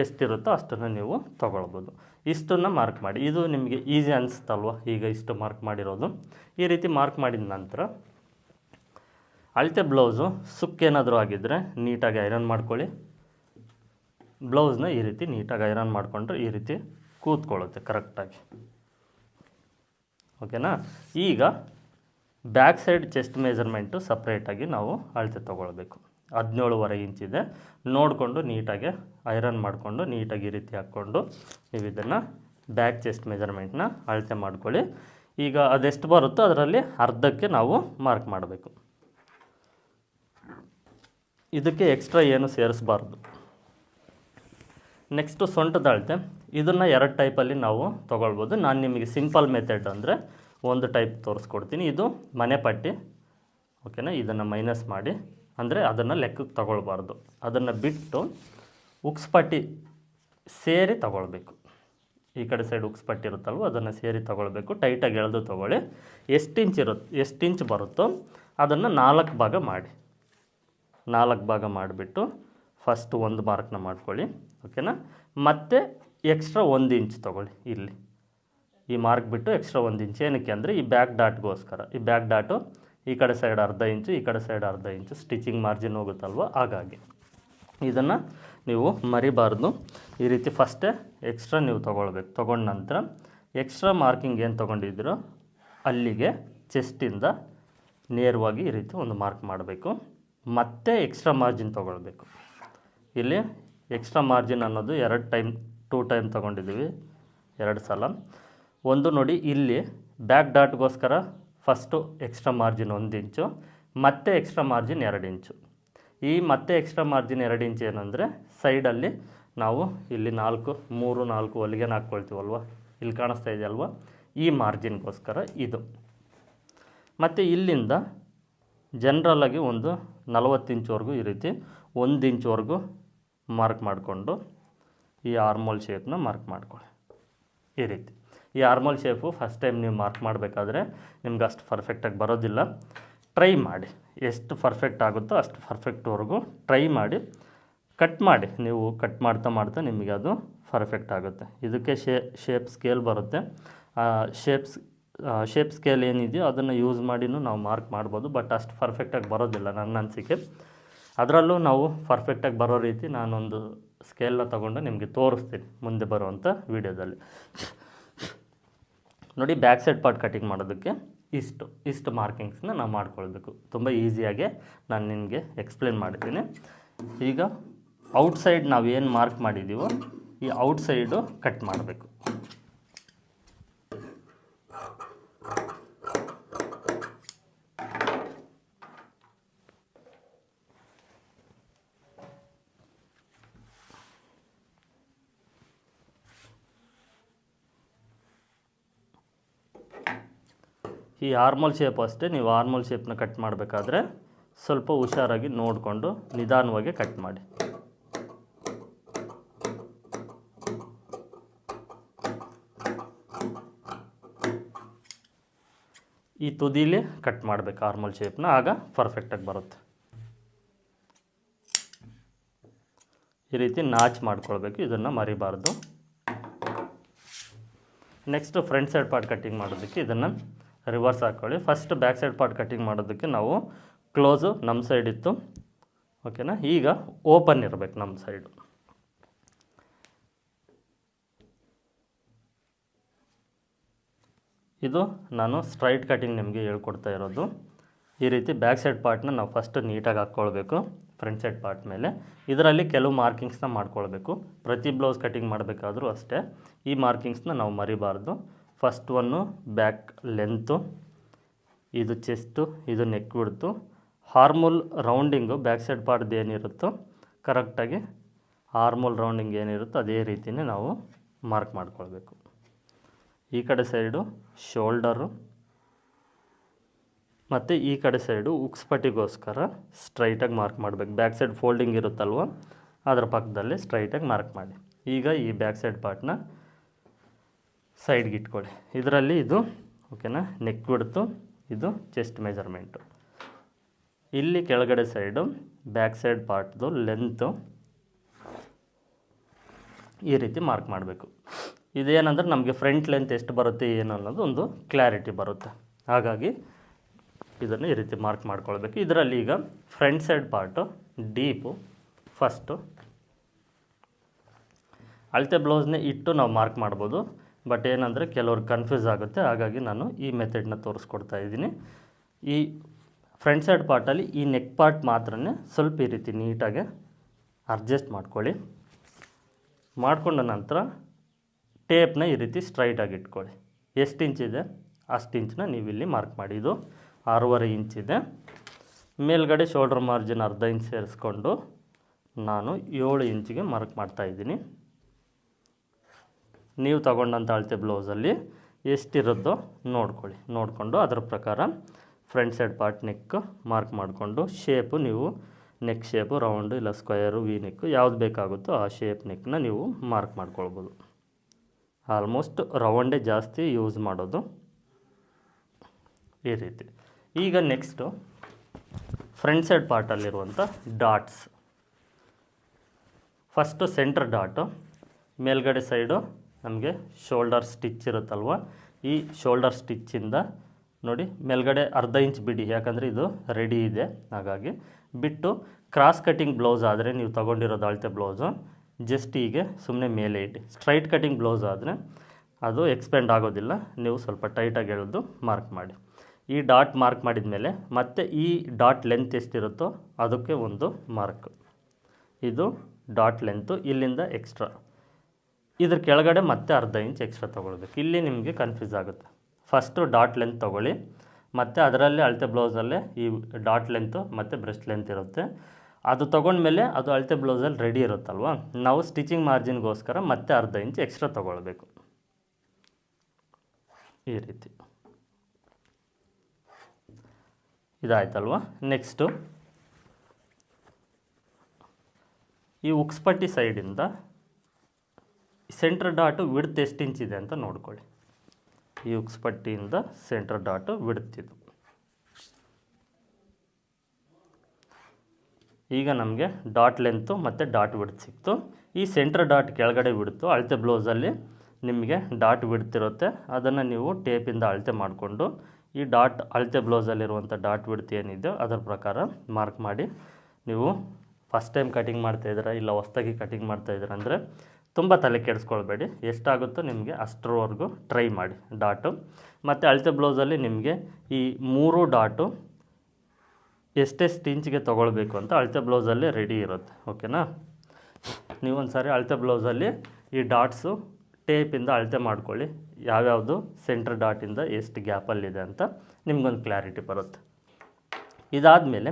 ಎಷ್ಟಿರುತ್ತೋ ಅಷ್ಟನ್ನು ನೀವು ತೊಗೊಳ್ಬೋದು. ಇಷ್ಟನ್ನು ಮಾರ್ಕ್ ಮಾಡಿ. ಇದು ನಿಮಗೆ ಈಸಿ ಅನಿಸ್ತಲ್ವ ಈಗ ಇಷ್ಟು ಮಾರ್ಕ್ ಮಾಡಿರೋದು. ಈ ರೀತಿ ಮಾರ್ಕ್ ಮಾಡಿದ ನಂತರ ಅಳತೆ ಬ್ಲೌಸು ಸುಕ್ಕೇನಾದರೂ ಆಗಿದ್ದರೆ ನೀಟಾಗಿ ಐರನ್ ಮಾಡ್ಕೊಳ್ಳಿ. ಬ್ಲೌಸ್ನ ಈ ರೀತಿ ನೀಟಾಗಿ ಐರನ್ ಮಾಡಿಕೊಂಡ್ರೆ ಈ ರೀತಿ ಕೂತ್ಕೊಳ್ಳುತ್ತೆ ಕರೆಕ್ಟಾಗಿ ಓಕೆನಾ ಈಗ ಬ್ಯಾಕ್ ಸೈಡ್ ಚೆಸ್ಟ್ ಮೆಜರ್ಮೆಂಟು ಸಪ್ರೇಟಾಗಿ ನಾವು ಅಳತೆ ತೊಗೊಳ್ಬೇಕು. ಹದಿನೇಳುವರೆ ಇಂಚಿದೆ ನೋಡಿಕೊಂಡು ನೀಟಾಗಿ ಐರನ್ ಮಾಡಿಕೊಂಡು ನೀಟಾಗಿ ಈ ರೀತಿ ಹಾಕ್ಕೊಂಡು ನೀವು ಇದನ್ನು ಬ್ಯಾಕ್ ಚೆಸ್ಟ್ ಮೆಜರ್ಮೆಂಟ್ನ ಅಳತೆ ಮಾಡ್ಕೊಳ್ಳಿ. ಈಗ ಅದೆಷ್ಟು ಬರುತ್ತೋ ಅದರಲ್ಲಿ ಅರ್ಧಕ್ಕೆ ನಾವು ಮಾರ್ಕ್ ಮಾಡಬೇಕು. ಇದಕ್ಕೆ ಎಕ್ಸ್ಟ್ರಾ ಏನು ಸೇರಿಸಬಾರ್ದು. ನೆಕ್ಸ್ಟು ಸೊಂಟದ ಅಳತೆ. ಇದನ್ನು ಎರಡು ಟೈಪಲ್ಲಿ ನಾವು ತೊಗೊಳ್ಬೋದು. ನಾನು ನಿಮಗೆ ಸಿಂಪಲ್ ಮೆಥಡ್ ಅಂದರೆ ಒಂದು ಟೈಪ್ ತೋರಿಸ್ಕೊಡ್ತೀನಿ. ಇದು ಮನೆ ಪಟ್ಟಿ. ಓಕೆನಾ? ಇದನ್ನು ಮೈನಸ್ ಮಾಡಿ. ಅಂದರೆ ಅದನ್ನು ಲೆಕ್ಕಕ್ಕೆ ತಗೊಳ್ಬಾರ್ದು. ಅದನ್ನು ಬಿಟ್ಟು ಉಕ್ಸ್ಪಟ್ಟಿ ಸೇರಿ ತಗೊಳ್ಬೇಕು. ಈ ಕಡೆ ಸೈಡ್ ಉಕ್ಸ್ಪಟ್ಟಿ ಇರುತ್ತಲ್ವ, ಅದನ್ನು ಸೇರಿ ತಗೊಳ್ಬೇಕು. ಟೈಟಾಗಿ ಎಳೆದು ತೊಗೊಳ್ಳಿ. ಎಷ್ಟು ಇಂಚ್ ಇರುತ್ತೆ ಎಷ್ಟು ಇಂಚ್ ಬರುತ್ತೋ ಅದನ್ನು ನಾಲ್ಕು ಭಾಗ ಮಾಡಿ. ನಾಲ್ಕು ಭಾಗ ಮಾಡಿಬಿಟ್ಟು ಫಸ್ಟ್ ಒಂದು ಮಾರ್ಕ್ನ ಮಾಡ್ಕೊಳ್ಳಿ ಓಕೆನಾ ಮತ್ತು ಎಕ್ಸ್ಟ್ರಾ ಒಂದು ಇಂಚ್ ತೊಗೊಳ್ಳಿ, ಇಲ್ಲಿ. ಈ ಮಾರ್ಕ್ ಬಿಟ್ಟು ಎಕ್ಸ್ಟ್ರಾ ಒಂದು ಇಂಚ್ ಏನಕ್ಕೆ ಅಂದರೆ ಈ ಬ್ಯಾಕ್ ಡಾಟ್ಗೋಸ್ಕರ ಈ ಬ್ಯಾಕ್ ಡಾಟು ಈ ಕಡೆ ಸೈಡ್ ಅರ್ಧ ಇಂಚು, ಈ ಕಡೆ ಸೈಡ್ ಅರ್ಧ ಇಂಚು ಸ್ಟಿಚಿಂಗ್ ಮಾರ್ಜಿನ್ ಹೋಗುತ್ತಲ್ವ? ಹಾಗಾಗಿ ಇದನ್ನು ನೀವು ಮರಿಬಾರ್ದು. ಈ ರೀತಿ ಫಸ್ಟೇ ಎಕ್ಸ್ಟ್ರಾ ನೀವು ತೊಗೊಳ್ಬೇಕು. ತೊಗೊಂಡ ನಂತರ ಎಕ್ಸ್ಟ್ರಾ ಮಾರ್ಕಿಂಗ್ ಏನು ತೊಗೊಂಡಿದ್ದೀರೋ ಅಲ್ಲಿಗೆ ಚೆಸ್ಟಿಂದ ನೇರವಾಗಿ ಈ ರೀತಿ ಒಂದು ಮಾರ್ಕ್ ಮಾಡಬೇಕು. ಮತ್ತೆ ಎಕ್ಸ್ಟ್ರಾ ಮಾರ್ಜಿನ್ ತೊಗೊಳ್ಬೇಕು. ಇಲ್ಲಿ ಎಕ್ಸ್ಟ್ರಾ ಮಾರ್ಜಿನ್ ಅನ್ನೋದು ಎರಡು ಟೈಮ್ ಟೂ ಟೈಮ್ ತೊಗೊಂಡಿದ್ದೀವಿ. ಎರಡು ಸಲ. ಒಂದು ನೋಡಿ ಇಲ್ಲಿ ಬ್ಯಾಕ್ ಡಾಟ್ಗೋಸ್ಕರ ಫಸ್ಟು ಎಕ್ಸ್ಟ್ರಾ ಮಾರ್ಜಿನ್ ಒಂದು ಇಂಚು, ಮತ್ತೆ ಎಕ್ಸ್ಟ್ರಾ ಮಾರ್ಜಿನ್ ಎರಡು ಇಂಚು. ಈ ಮತ್ತೆ ಎಕ್ಸ್ಟ್ರಾ ಮಾರ್ಜಿನ್ ಎರಡು ಇಂಚು ಏನಂದರೆ ಸೈಡಲ್ಲಿ ನಾವು ಇಲ್ಲಿ ನಾಲ್ಕು, ಮೂರು, ನಾಲ್ಕು ಹೊಲಿಗೆನ ಹಾಕ್ಕೊಳ್ತೀವಲ್ವ ಇಲ್ಲಿ ಕಾಣಿಸ್ತಾ ಇದೆಯಲ್ವ ಈ ಮಾರ್ಜಿನ್ಗೋಸ್ಕರ ಇದು. ಮತ್ತು ಇಲ್ಲಿಂದ ಜನ್ರಲಾಗಿ ಒಂದು ನಲವತ್ತು ಇಂಚ್ವರೆಗೂ ಈ ರೀತಿ ಒಂದು ಇಂಚ್ವರೆಗೂ ಮಾರ್ಕ್ ಮಾಡಿಕೊಂಡು ಈ ಆರ್ಮೋಲ್ ಶೇಪ್ನ ಮಾರ್ಕ್ ಮಾಡ್ಕೊಳ್ಳಿ. ಈ ರೀತಿ. ಈ ಆರ್ಮಲ್ ಶೇಪು ಫಸ್ಟ್ ಟೈಮ್ ನೀವು ಮಾರ್ಕ್ ಮಾಡಬೇಕಾದ್ರೆ ನಿಮ್ಗೆ ಅಷ್ಟು ಪರ್ಫೆಕ್ಟಾಗಿ ಬರೋದಿಲ್ಲ. ಟ್ರೈ ಮಾಡಿ. ಎಷ್ಟು ಪರ್ಫೆಕ್ಟ್ ಆಗುತ್ತೋ ಅಷ್ಟು ಪರ್ಫೆಕ್ಟ್ವರೆಗೂ ಟ್ರೈ ಮಾಡಿ. ಕಟ್ ಮಾಡಿ. ನೀವು ಕಟ್ ಮಾಡ್ತಾ ಮಾಡ್ತಾ ನಿಮಗೆ ಅದು ಪರ್ಫೆಕ್ಟ್ ಆಗುತ್ತೆ. ಇದಕ್ಕೆ ಶೇ ಶೇಪ್ ಸ್ಕೇಲ್ ಬರುತ್ತೆ. ಶೇಪ್ಸ್ ಶೇಪ್ ಸ್ಕೇಲ್ ಏನಿದೆಯೋ ಅದನ್ನು ಯೂಸ್ ಮಾಡಿನೂ ನಾವು ಮಾರ್ಕ್ ಮಾಡ್ಬೋದು ಬಟ್ ಅಷ್ಟು ಪರ್ಫೆಕ್ಟಾಗಿ ಬರೋದಿಲ್ಲ ನನ್ನ ಅನಿಸಿಕೆ. ಅದರಲ್ಲೂ ನಾವು ಪರ್ಫೆಕ್ಟಾಗಿ ಬರೋ ರೀತಿ ನಾನೊಂದು ಸ್ಕೇಲ್ನ ತೊಗೊಂಡು ನಿಮಗೆ ತೋರಿಸ್ತೀನಿ ಮುಂದೆ ಬರುವಂಥ ವೀಡಿಯೋದಲ್ಲಿ ನೋಡಿ ಬ್ಯಾಕ್ ಸೈಡ್ ಪಾರ್ಟ್ ಕಟಿಂಗ್ ಮಾಡೋದಕ್ಕೆ ಇಷ್ಟು ಇಷ್ಟು ಮಾರ್ಕಿಂಗ್ಸ್ನ ನಾವು ಮಾಡ್ಕೊಳ್ಬೇಕು. ತುಂಬ ಈಸಿಯಾಗೆ ನಾನು ನಿಮಗೆ ಎಕ್ಸ್ಪ್ಲೇನ್ ಮಾಡಿದ್ದೀನಿ. ಈಗ ಔಟ್ಸೈಡ್ ನಾವು ಏನು ಮಾರ್ಕ್ ಮಾಡಿದ್ದೀವೋ ಈ ಔಟ್ಸೈಡು ಕಟ್ ಮಾಡಬೇಕು. ಈ ಆರ್ಮಲ್ ಶೇಪ್ ಅಷ್ಟೇ, ನೀವು ಆರ್ಮಲ್ ಶೇಪ್ನ ಕಟ್ ಮಾಡಬೇಕಾದ್ರೆ ಸ್ವಲ್ಪ ಹುಷಾರಾಗಿ ನೋಡಿಕೊಂಡು ನಿಧಾನವಾಗಿ ಕಟ್ ಮಾಡಿ. ಈ ತುದಿಲಿ ಕಟ್ ಮಾಡಬೇಕು ಆರ್ಮಲ್ ಶೇಪ್ನ ಆಗ ಪರ್ಫೆಕ್ಟಾಗಿ ಬರುತ್ತೆ. ಈ ರೀತಿ ನಾಚ್ ಮಾಡ್ಕೊಳ್ಬೇಕು, ಇದನ್ನು ಮರಿಬಾರ್ದು. Next front side part cutting ಮಾಡೋದಕ್ಕೆ ಇದನ್ನು ರಿವರ್ಸ್ ಹಾಕ್ಕೊಳ್ಳಿ first back side part cutting ಮಾಡೋದಕ್ಕೆ ನಾವು ಕ್ಲೋಸು ನಮ್ಮ ಸೈಡ್ ಇತ್ತು. ಓಕೆನಾ ಈಗ ಓಪನ್ ಇರಬೇಕು ನಮ್ಮ ಸೈಡು ಇದು ನಾನು ಸ್ಟ್ರೈಟ್ ಕಟ್ಟಿಂಗ್ ನಿಮಗೆ ಹೇಳ್ಕೊಡ್ತಾ ಇರೋದು. ಈ ರೀತಿ ಬ್ಯಾಕ್ ಸೈಡ್ ಪಾರ್ಟ್ನ ನಾವು ಫಸ್ಟ್ ನೀಟಾಗಿ ಹಾಕ್ಕೊಳ್ಬೇಕು ಫ್ರಂಟ್ ಸೈಡ್ ಪಾರ್ಟ್ ಮೇಲೆ. ಇದರಲ್ಲಿ ಕೆಲವು ಮಾರ್ಕಿಂಗ್ಸ್ನ ಮಾಡ್ಕೊಳ್ಬೇಕು. ಪ್ರತಿ ಬ್ಲೌಸ್ ಕಟ್ಟಿಂಗ್ ಮಾಡಬೇಕಾದ್ರೂ ಅಷ್ಟೇ. ಈ ಮಾರ್ಕಿಂಗ್ಸ್ನ ನಾವು ಮರಿಬಾರ್ದು. ಫಸ್ಟ್ ಒನ್ನು ಬ್ಯಾಕ್ ಲೆಂತು ಇದು ಚೆಸ್ಟು ಇದು neck width armhole rounding back side ಪಾರ್ಟ್ದು ಏನಿರುತ್ತೋ ಕರೆಕ್ಟಾಗಿ ಹಾರ್ಮೋಲ್ ರೌಂಡಿಂಗ್ ಏನಿರುತ್ತೋ ಅದೇ ರೀತಿಯೇ ನಾವು ಮಾರ್ಕ್ ಮಾಡ್ಕೊಳ್ಬೇಕು. ಈ ಕಡೆ ಸೈಡು ಶೋಲ್ಡರು ಮತ್ತು ಈ ಕಡೆ ಸೈಡು ಉಕ್ಸ್ಪಟಿಗೋಸ್ಕರ ಸ್ಟ್ರೈಟಾಗಿ ಮಾರ್ಕ್ ಮಾಡಬೇಕು. ಬ್ಯಾಕ್ ಸೈಡ್ ಫೋಲ್ಡಿಂಗ್ ಇರುತ್ತಲ್ವ, ಅದರ ಪಕ್ಕದಲ್ಲಿ ಸ್ಟ್ರೈಟಾಗಿ ಮಾರ್ಕ್ ಮಾಡಿ. ಈಗ ಈ ಬ್ಯಾಕ್ ಸೈಡ್ ಪಾರ್ಟ್ನ ಸೈಡ್ಗೆ ಇಟ್ಕೊಳ್ಳಿ. ಇದರಲ್ಲಿ ಇದು, ಓಕೆನಾ ನೆಕ್ ಬಿಡ್ತು ಇದು ಚೆಸ್ಟ್ ಮೆಜರ್ಮೆಂಟು ಇಲ್ಲಿ ಕೆಳಗಡೆ ಸೈಡು ಬ್ಯಾಕ್ ಸೈಡ್ ಪಾರ್ಟ್ದು ಲೆಂತು ಈ ರೀತಿ ಮಾರ್ಕ್ ಮಾಡಬೇಕು. ಇದೇನಂದ್ರೆ ನಮಗೆ ಫ್ರಂಟ್ ಲೆಂತ್ ಎಷ್ಟು ಬರುತ್ತೆ, ಏನು ಅನ್ನೋದು ಒಂದು ಕ್ಲಾರಿಟಿ ಬರುತ್ತೆ. ಹಾಗಾಗಿ ಇದನ್ನು ಈ ರೀತಿ ಮಾರ್ಕ್ ಮಾಡ್ಕೊಳ್ಬೇಕು. ಇದರಲ್ಲಿ ಈಗ front side part deep first ಅಳತೆ ಬ್ಲೌಸ್ನೇ ಇಟ್ಟು ನಾವು ಮಾರ್ಕ್ ಮಾಡ್ಬೋದು. ಬಟ್ ಏನಂದರೆ ಕೆಲವರು ಕನ್ಫ್ಯೂಸ್ ಆಗುತ್ತೆ. ಹಾಗಾಗಿ ನಾನು ಈ ಮೆಥಡ್ನ ತೋರಿಸ್ಕೊಡ್ತಾ ಇದ್ದೀನಿ. ಈ ಫ್ರಂಟ್ ಸೈಡ್ ಪಾರ್ಟಲ್ಲಿ ಈ ನೆಕ್ ಪಾರ್ಟ್ ಮಾತ್ರ ಸ್ವಲ್ಪ ಈ ರೀತಿ ನೀಟಾಗಿ ಅಡ್ಜಸ್ಟ್ ಮಾಡ್ಕೊಳ್ಳಿ. ಮಾಡಿಕೊಂಡ ನಂತರ ಟೇಪ್ನ ಈ ರೀತಿ ಸ್ಟ್ರೈಟಾಗಿ ಇಟ್ಕೊಳ್ಳಿ. ಎಷ್ಟು ಇಂಚಿದೆ ಅಷ್ಟು ಇಂಚನ್ನ ನೀವು ಇಲ್ಲಿ ಮಾರ್ಕ್ ಮಾಡಿ. ಇದು ಆರೂವರೆ ಇಂಚಿದೆ ಮೇಲ್ಗಡೆ ಶೋಲ್ಡ್ರ್ ಮಾರ್ಜಿನ್ ಅರ್ಧ ಇಂಚ್ ಸೇರಿಸ್ಕೊಂಡು ನಾನು ಏಳು ಇಂಚಿಗೆ ಮಾರ್ಕ್ ಮಾಡ್ತಾಯಿದ್ದೀನಿ ನೀವು ತಗೊಂಡಂಥ ಅಳತೆ ಬ್ಲೌಸಲ್ಲಿ ಎಷ್ಟಿರೋದೋ ನೋಡ್ಕೊಳ್ಳಿ. ನೋಡಿಕೊಂಡು ಅದರ ಪ್ರಕಾರ front side part neck mark ಮಾಡಿಕೊಂಡು ಶೇಪು ನೀವು ನೆಕ್ ಶೇಪು ರೌಂಡು ಇಲ್ಲ ಸ್ಕ್ವಯರು ವಿ ನೆಕ್ ಯಾವ್ದು ಬೇಕಾಗುತ್ತೋ ಆ ಶೇಪ್ ನೆಕ್ನ ನೀವು ಮಾರ್ಕ್ ಮಾಡ್ಕೊಳ್ಬೋದು. ಆಲ್ಮೋಸ್ಟ್ ರೌಂಡೇ ಜಾಸ್ತಿ ಯೂಸ್ ಮಾಡೋದು ಈ ರೀತಿ. ಈಗ ನೆಕ್ಸ್ಟು ಫ್ರಂಟ್ ಸೈಡ್ ಪಾರ್ಟಲ್ಲಿರುವಂಥ ಡಾಟ್ಸ್ ಫಸ್ಟು ಸೆಂಟ್ರ್ ಡಾಟು ಮೇಲ್ಗಡೆ ಸೈಡು ನಮಗೆ ಶೋಲ್ಡರ್ ಸ್ಟಿಚ್ ಇರುತ್ತಲ್ವ? ಈ ಶೋಲ್ಡರ್ ಸ್ಟಿಚ್ಚಿಂದ ನೋಡಿ, ಮೇಲ್ಗಡೆ ಅರ್ಧ ಇಂಚ್ ಬಿಡಿ, ಯಾಕಂದರೆ ಇದು ರೆಡಿ ಇದೆ. ಹಾಗಾಗಿ ಬಿಟ್ಟು ಕ್ರಾಸ್ ಕಟ್ಟಿಂಗ್ ಬ್ಲೌಸ್ ಆದರೆ ನೀವು ತೊಗೊಂಡಿರೋದು ಅಳತೆ ಬ್ಲೌಸು ಜಸ್ಟ್ ಹೀಗೆ ಸುಮ್ಮನೆ ಮೇಲೆ ಇಟ್ಟು ಸ್ಟ್ರೈಟ್ ಕಟ್ಟಿಂಗ್ ಬ್ಲೌಸ್ ಆದರೆ ಅದು ಎಕ್ಸ್ಪೆಂಡ್ ಆಗೋದಿಲ್ಲ. ನೀವು ಸ್ವಲ್ಪ ಟೈಟಾಗಿ ಎಳೆದು ಮಾರ್ಕ್ ಮಾಡಿ. ಈ ಡಾಟ್ ಮಾರ್ಕ್ ಮಾಡಿದ ಮೇಲೆ ಮತ್ತೆ ಈ ಡಾಟ್ ಲೆಂತ್ ಎಷ್ಟಿರುತ್ತೋ ಅದಕ್ಕೆ ಒಂದು ಮಾರ್ಕ್ ಇದು ಡಾಟ್ ಲೆಂತು ಇಲ್ಲಿಂದ ಎಕ್ಸ್ಟ್ರಾ ಇದ್ರ ಕೆಳಗಡೆ ಮತ್ತೆ ಅರ್ಧ ಇಂಚ್ ಎಕ್ಸ್ಟ್ರಾ ತೊಗೊಳ್ಬೇಕು. ಇಲ್ಲಿ ನಿಮಗೆ ಕನ್ಫ್ಯೂಸ್ ಆಗುತ್ತೆ. ಫಸ್ಟು ಡಾಟ್ ಲೆಂತ್ ತೊಗೊಳ್ಳಿ. ಮತ್ತು ಅದರಲ್ಲೇ ಅಳತೆ ಬ್ಲೌಸಲ್ಲೇ ಈ ಡಾಟ್ ಲೆಂತು ಮತ್ತು ಬ್ರೆಸ್ಟ್ ಲೆಂತ್ ಇರುತ್ತೆ. ಅದು ತೊಗೊಂಡ್ಮೇಲೆ ಅದು ಅಳತೆ ಬ್ಲೌಸಲ್ಲಿ ರೆಡಿ ಇರುತ್ತಲ್ವ? ನಾವು ಸ್ಟಿಚಿಂಗ್ ಮಾರ್ಜಿನ್ಗೋಸ್ಕರ ಮತ್ತೆ ಅರ್ಧ ಇಂಚ್ ಎಕ್ಸ್ಟ್ರಾ ತೊಗೊಳ್ಬೇಕು. ಈ ರೀತಿ. ಇದಾಯ್ತಲ್ವಾ? ನೆಕ್ಸ್ಟು ಈ ಉಕ್ಸ್ಪಟ್ಟಿ ಸೈಡಿಂದ ಸೆಂಟ್ರ್ ಡಾಟು ವಿಡ್ತ್ ಎಷ್ಟು ಇಂಚ್ ಇದೆ ಅಂತ ನೋಡ್ಕೊಳ್ಳಿ. ಈ ಉಕ್ಸ್ಪಟ್ಟಿಯಿಂದ ಸೆಂಟ್ರ್ ಡಾಟು ವಿಡ್ತಿದ್ದು ಈಗ ನಮಗೆ ಡಾಟ್ ಲೆಂತು ಮತ್ತು ಡಾಟ್ ವಿಡ್ತ್ ಸಿಕ್ತು. ಈ ಸೆಂಟ್ರ್ ಡಾಟ್ ಕೆಳಗಡೆ ಬಿಡ್ತು ಅಳತೆ ಬ್ಲೌಸಲ್ಲಿ ನಿಮಗೆ ಡಾಟ್ ಬಿಡ್ತಿರುತ್ತೆ ಅದನ್ನು ನೀವು ಟೇಪಿಂದ ಅಳತೆ ಮಾಡಿಕೊಂಡು ಈ ಡಾಟ್ ಅಳತೆ ಬ್ಲೌಸಲ್ಲಿರುವಂಥ ಡಾಟ್ ಬಿಡ್ತು ಏನಿದೆಯೋ ಅದರ ಪ್ರಕಾರ ಮಾರ್ಕ್ ಮಾಡಿ ನೀವು ಫಸ್ಟ್ ಟೈಮ್ ಕಟಿಂಗ್ ಮಾಡ್ತಾಯಿದ್ದೀರಾ ಇಲ್ಲ ಹೊಸ್ದಾಗಿ ಕಟಿಂಗ್ ಮಾಡ್ತಾಯಿದ್ದೀರಾ ಅಂದರೆ ತುಂಬ ತಲೆ ಕೆಡಿಸ್ಕೊಳ್ಬೇಡಿ. ಎಷ್ಟಾಗುತ್ತೋ ನಿಮಗೆ ಅಷ್ಟರವರೆಗೂ ಟ್ರೈ ಮಾಡಿ. ಡಾಟು. ಮತ್ತು ಅಳತೆ ಬ್ಲೌಸಲ್ಲಿ ನಿಮಗೆ ಈ ಮೂರು ಡಾಟು ಎಷ್ಟೆಷ್ಟು ಇಂಚಿಗೆ ತೊಗೊಳ್ಬೇಕು ಅಂತ ಅಳತೆ ಬ್ಲೌಸಲ್ಲಿ ರೆಡಿ ಇರುತ್ತೆ. ಓಕೆನಾ? ನೀವು ಒಂದು ಸಾರಿ ಅಳತೆ ಬ್ಲೌಸಲ್ಲಿ ಈ ಡಾಟ್ಸು ಟೇಪಿಂದ ಅಳತೆ ಮಾಡ್ಕೊಳ್ಳಿ. ಯಾವ್ಯಾವುದು ಸೆಂಟ್ರ್ ಡಾಟಿಂದ ಎಷ್ಟು ಗ್ಯಾಪಲ್ಲಿದೆ ಅಂತ ನಿಮ್ಗೊಂದು ಕ್ಲಾರಿಟಿ ಬರುತ್ತೆ. ಇದಾದಮೇಲೆ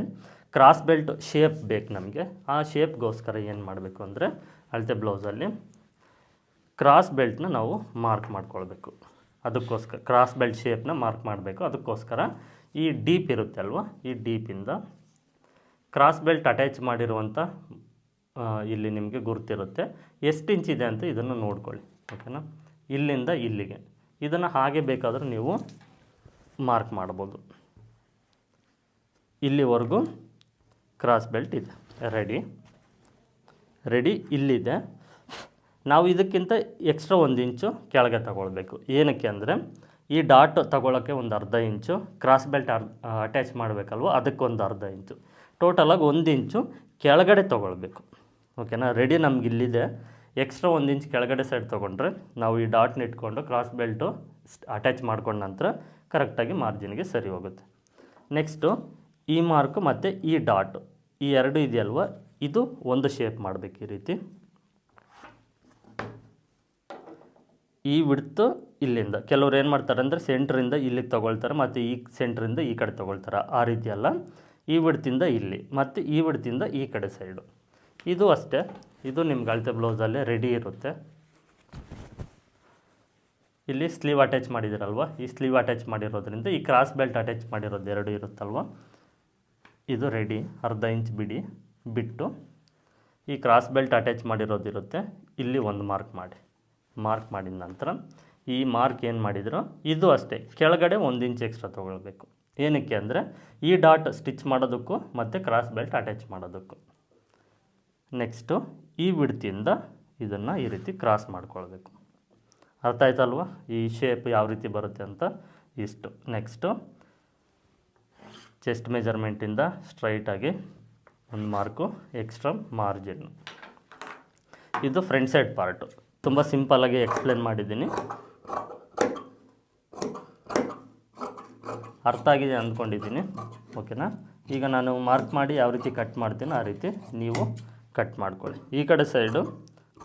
ಕ್ರಾಸ್ ಬೆಲ್ಟ್ ಶೇಪ್ ಬೇಕು ನಮಗೆ. ಆ ಶೇಪ್ಗೋಸ್ಕರ ಏನು ಮಾಡಬೇಕು ಅಂದರೆ ಅಳತೆ ಬ್ಲೌಸಲ್ಲಿ ಕ್ರಾಸ್ ಬೆಲ್ಟ್ನ ನಾವು ಮಾರ್ಕ್ ಮಾಡ್ಕೊಳ್ಬೇಕು. ಅದಕ್ಕೋಸ್ಕರ ಕ್ರಾಸ್ ಬೆಲ್ಟ್ ಶೇಪ್ನ ಮಾರ್ಕ್ ಮಾಡಬೇಕು. ಅದಕ್ಕೋಸ್ಕರ ಈ ಡೀಪ್ ಇರುತ್ತೆ ಅಲ್ವಾ? ಈ ಡೀಪಿಂದ ಕ್ರಾಸ್ ಬೆಲ್ಟ್ ಅಟ್ಯಾಚ್ ಮಾಡಿರುವಂಥ ಇಲ್ಲಿ ನಿಮಗೆ ಗುರುತಿರುತ್ತೆ. ಎಷ್ಟು ಇಂಚ್ ಇದೆ ಅಂತ ಇದನ್ನು ನೋಡ್ಕೊಳ್ಳಿ, ಓಕೆನಾ? ಇಲ್ಲಿಂದ ಇಲ್ಲಿಗೆ. ಇದನ್ನು ಹಾಗೆ ಬೇಕಾದರೂ ನೀವು ಮಾರ್ಕ್ ಮಾಡ್ಬೋದು. ಇಲ್ಲಿವರೆಗೂ ಕ್ರಾಸ್ ಬೆಲ್ಟ್ ಇದೆ. ರೆಡಿ. ರೆಡಿ ಇಲ್ಲಿದೆ. ನಾವು ಇದಕ್ಕಿಂತ ಎಕ್ಸ್ಟ್ರಾ ಒಂದು ಇಂಚು ಕೆಳಗೆ ತಗೊಳ್ಬೇಕು. ಏನಕ್ಕೆ ಅಂದರೆ ಈ ಡಾಟ್ ತಗೊಳ್ಳೋಕ್ಕೆ ಒಂದು ಅರ್ಧ ಇಂಚು ಕ್ರಾಸ್ ಬೆಲ್ಟ್ ಅಟ್ಯಾಚ್ ಮಾಡಬೇಕಲ್ವ? ಅದಕ್ಕೊಂದು ಅರ್ಧ ಇಂಚು. ಟೋಟಲಾಗಿ ಒಂದು ಇಂಚು ಕೆಳಗಡೆ ತೊಗೊಳ್ಬೇಕು. ಓಕೆನಾ ರೆಡಿ ನಮ್ಗೆ ಇಲ್ಲಿದೆ. ಎಕ್ಸ್ಟ್ರಾ ಒಂದು ಇಂಚ್ ಕೆಳಗಡೆ ಸೈಡ್ ತೊಗೊಂಡ್ರೆ ನಾವು ಈ ಡಾಟ್ನ ಇಟ್ಕೊಂಡು ಕ್ರಾಸ್ ಬೆಲ್ಟು ಅಟ್ಯಾಚ್ ಮಾಡ್ಕೊಂಡ ನಂತರ ಕರೆಕ್ಟಾಗಿ ಮಾರ್ಜಿನ್ಗೆ ಸರಿ ಹೋಗುತ್ತೆ. ನೆಕ್ಸ್ಟು ಈ ಮಾರ್ಕು ಮತ್ತು ಈ ಡಾಟು ಈ ಎರಡು ಇದೆಯಲ್ವ? ಇದು ಒಂದು ಶೇಪ್ ಮಾಡಬೇಕು ಈ ರೀತಿ. ಈ ವಿಡ್ತು ಇಲ್ಲಿಂದ ಕೆಲವ್ರು ಏನು ಮಾಡ್ತಾರೆ ಅಂದರೆ ಸೆಂಟ್ರಿಂದ ಇಲ್ಲಿಗೆ ತೊಗೊಳ್ತಾರೆ, ಮತ್ತು ಈ ಸೆಂಟ್ರಿಂದ ಈ ಕಡೆ ತೊಗೊಳ್ತಾರೆ. ಆ ರೀತಿ ಅಲ್ಲ. ಈ ವಿಡ್ತಿಂದ ಇಲ್ಲಿ, ಮತ್ತು ಈ ವಿಡ್ತಿಂದ ಈ ಕಡೆ ಸೈಡು ಇದು ಅಷ್ಟೇ. ಇದು ನಿಮ್ಗೆ ಅಳತೆ ಬ್ಲೌಸಲ್ಲೇ ರೆಡಿ ಇರುತ್ತೆ. ಇಲ್ಲಿ ಸ್ಲೀವ್ ಅಟ್ಯಾಚ್ ಮಾಡಿದಿರಲ್ವ ಈ ಸ್ಲೀವ್ ಅಟ್ಯಾಚ್ ಮಾಡಿರೋದ್ರಿಂದ, ಈ ಕ್ರಾಸ್ ಬೆಲ್ಟ್ ಅಟ್ಯಾಚ್ ಮಾಡಿರೋದು ಎರಡು ಇರುತ್ತಲ್ವ? ಇದು ರೆಡಿ ಅರ್ಧ ಇಂಚ್ ಬಿಡಿ. ಬಿಟ್ಟು ಈ ಕ್ರಾಸ್ ಬೆಲ್ಟ್ ಅಟ್ಯಾಚ್ ಮಾಡಿರೋದಿರುತ್ತೆ ಇಲ್ಲಿ ಒಂದು ಮಾರ್ಕ್ ಮಾಡಿ. ಮಾರ್ಕ್ ಮಾಡಿದ ನಂತರ ಈ ಮಾರ್ಕ್ ಏನು ಮಾಡಿದ್ರು? ಇದು ಅಷ್ಟೇ. ಕೆಳಗಡೆ ಒಂದು ಇಂಚ್ ಎಕ್ಸ್ಟ್ರಾ ತೊಗೊಳ್ಬೇಕು. ಏನಕ್ಕೆ ಅಂದರೆ ಈ ಡಾಟ್ ಸ್ಟಿಚ್ ಮಾಡೋದಕ್ಕೂ ಮತ್ತು ಕ್ರಾಸ್ ಬೆಲ್ಟ್ ಅಟ್ಯಾಚ್ ಮಾಡೋದಕ್ಕೂ. ನೆಕ್ಸ್ಟು ಈ ಬಿಡ್ತಿಯಿಂದ ಇದನ್ನು ಈ ರೀತಿ ಕ್ರಾಸ್ ಮಾಡ್ಕೊಳ್ಬೇಕು. ಅರ್ಥ ಆಯ್ತಲ್ವ? ಈ ಶೇಪ್ ಯಾವ ರೀತಿ ಬರುತ್ತೆ ಅಂತ? ಇಷ್ಟು. ನೆಕ್ಸ್ಟು ಚೆಸ್ಟ್ ಮೆಜರ್ಮೆಂಟಿಂದ ಸ್ಟ್ರೈಟಾಗಿ ಒಂದು ಮಾರ್ಕು ಎಕ್ಸ್ಟ್ರಾ ಮಾರ್ಜಿನ್ ಇದು ಫ್ರಂಟ್ ಸೈಡ್ ಪಾರ್ಟು ತುಂಬ ಸಿಂಪಲ್ಲಾಗಿ ಎಕ್ಸ್ಪ್ಲೇನ್ ಮಾಡಿದ್ದೀನಿ. ಅರ್ಥ ಆಗಿದೆ ಅಂದ್ಕೊಂಡಿದ್ದೀನಿ. ಓಕೆನಾ ಈಗ ನಾನು ಮಾರ್ಕ್ ಮಾಡಿ ಯಾವ ರೀತಿ ಕಟ್ ಮಾಡ್ತೀನೋ ಆ ರೀತಿ ನೀವು ಕಟ್ ಮಾಡ್ಕೊಳ್ಳಿ. ಈ ಕಡೆ ಸೈಡು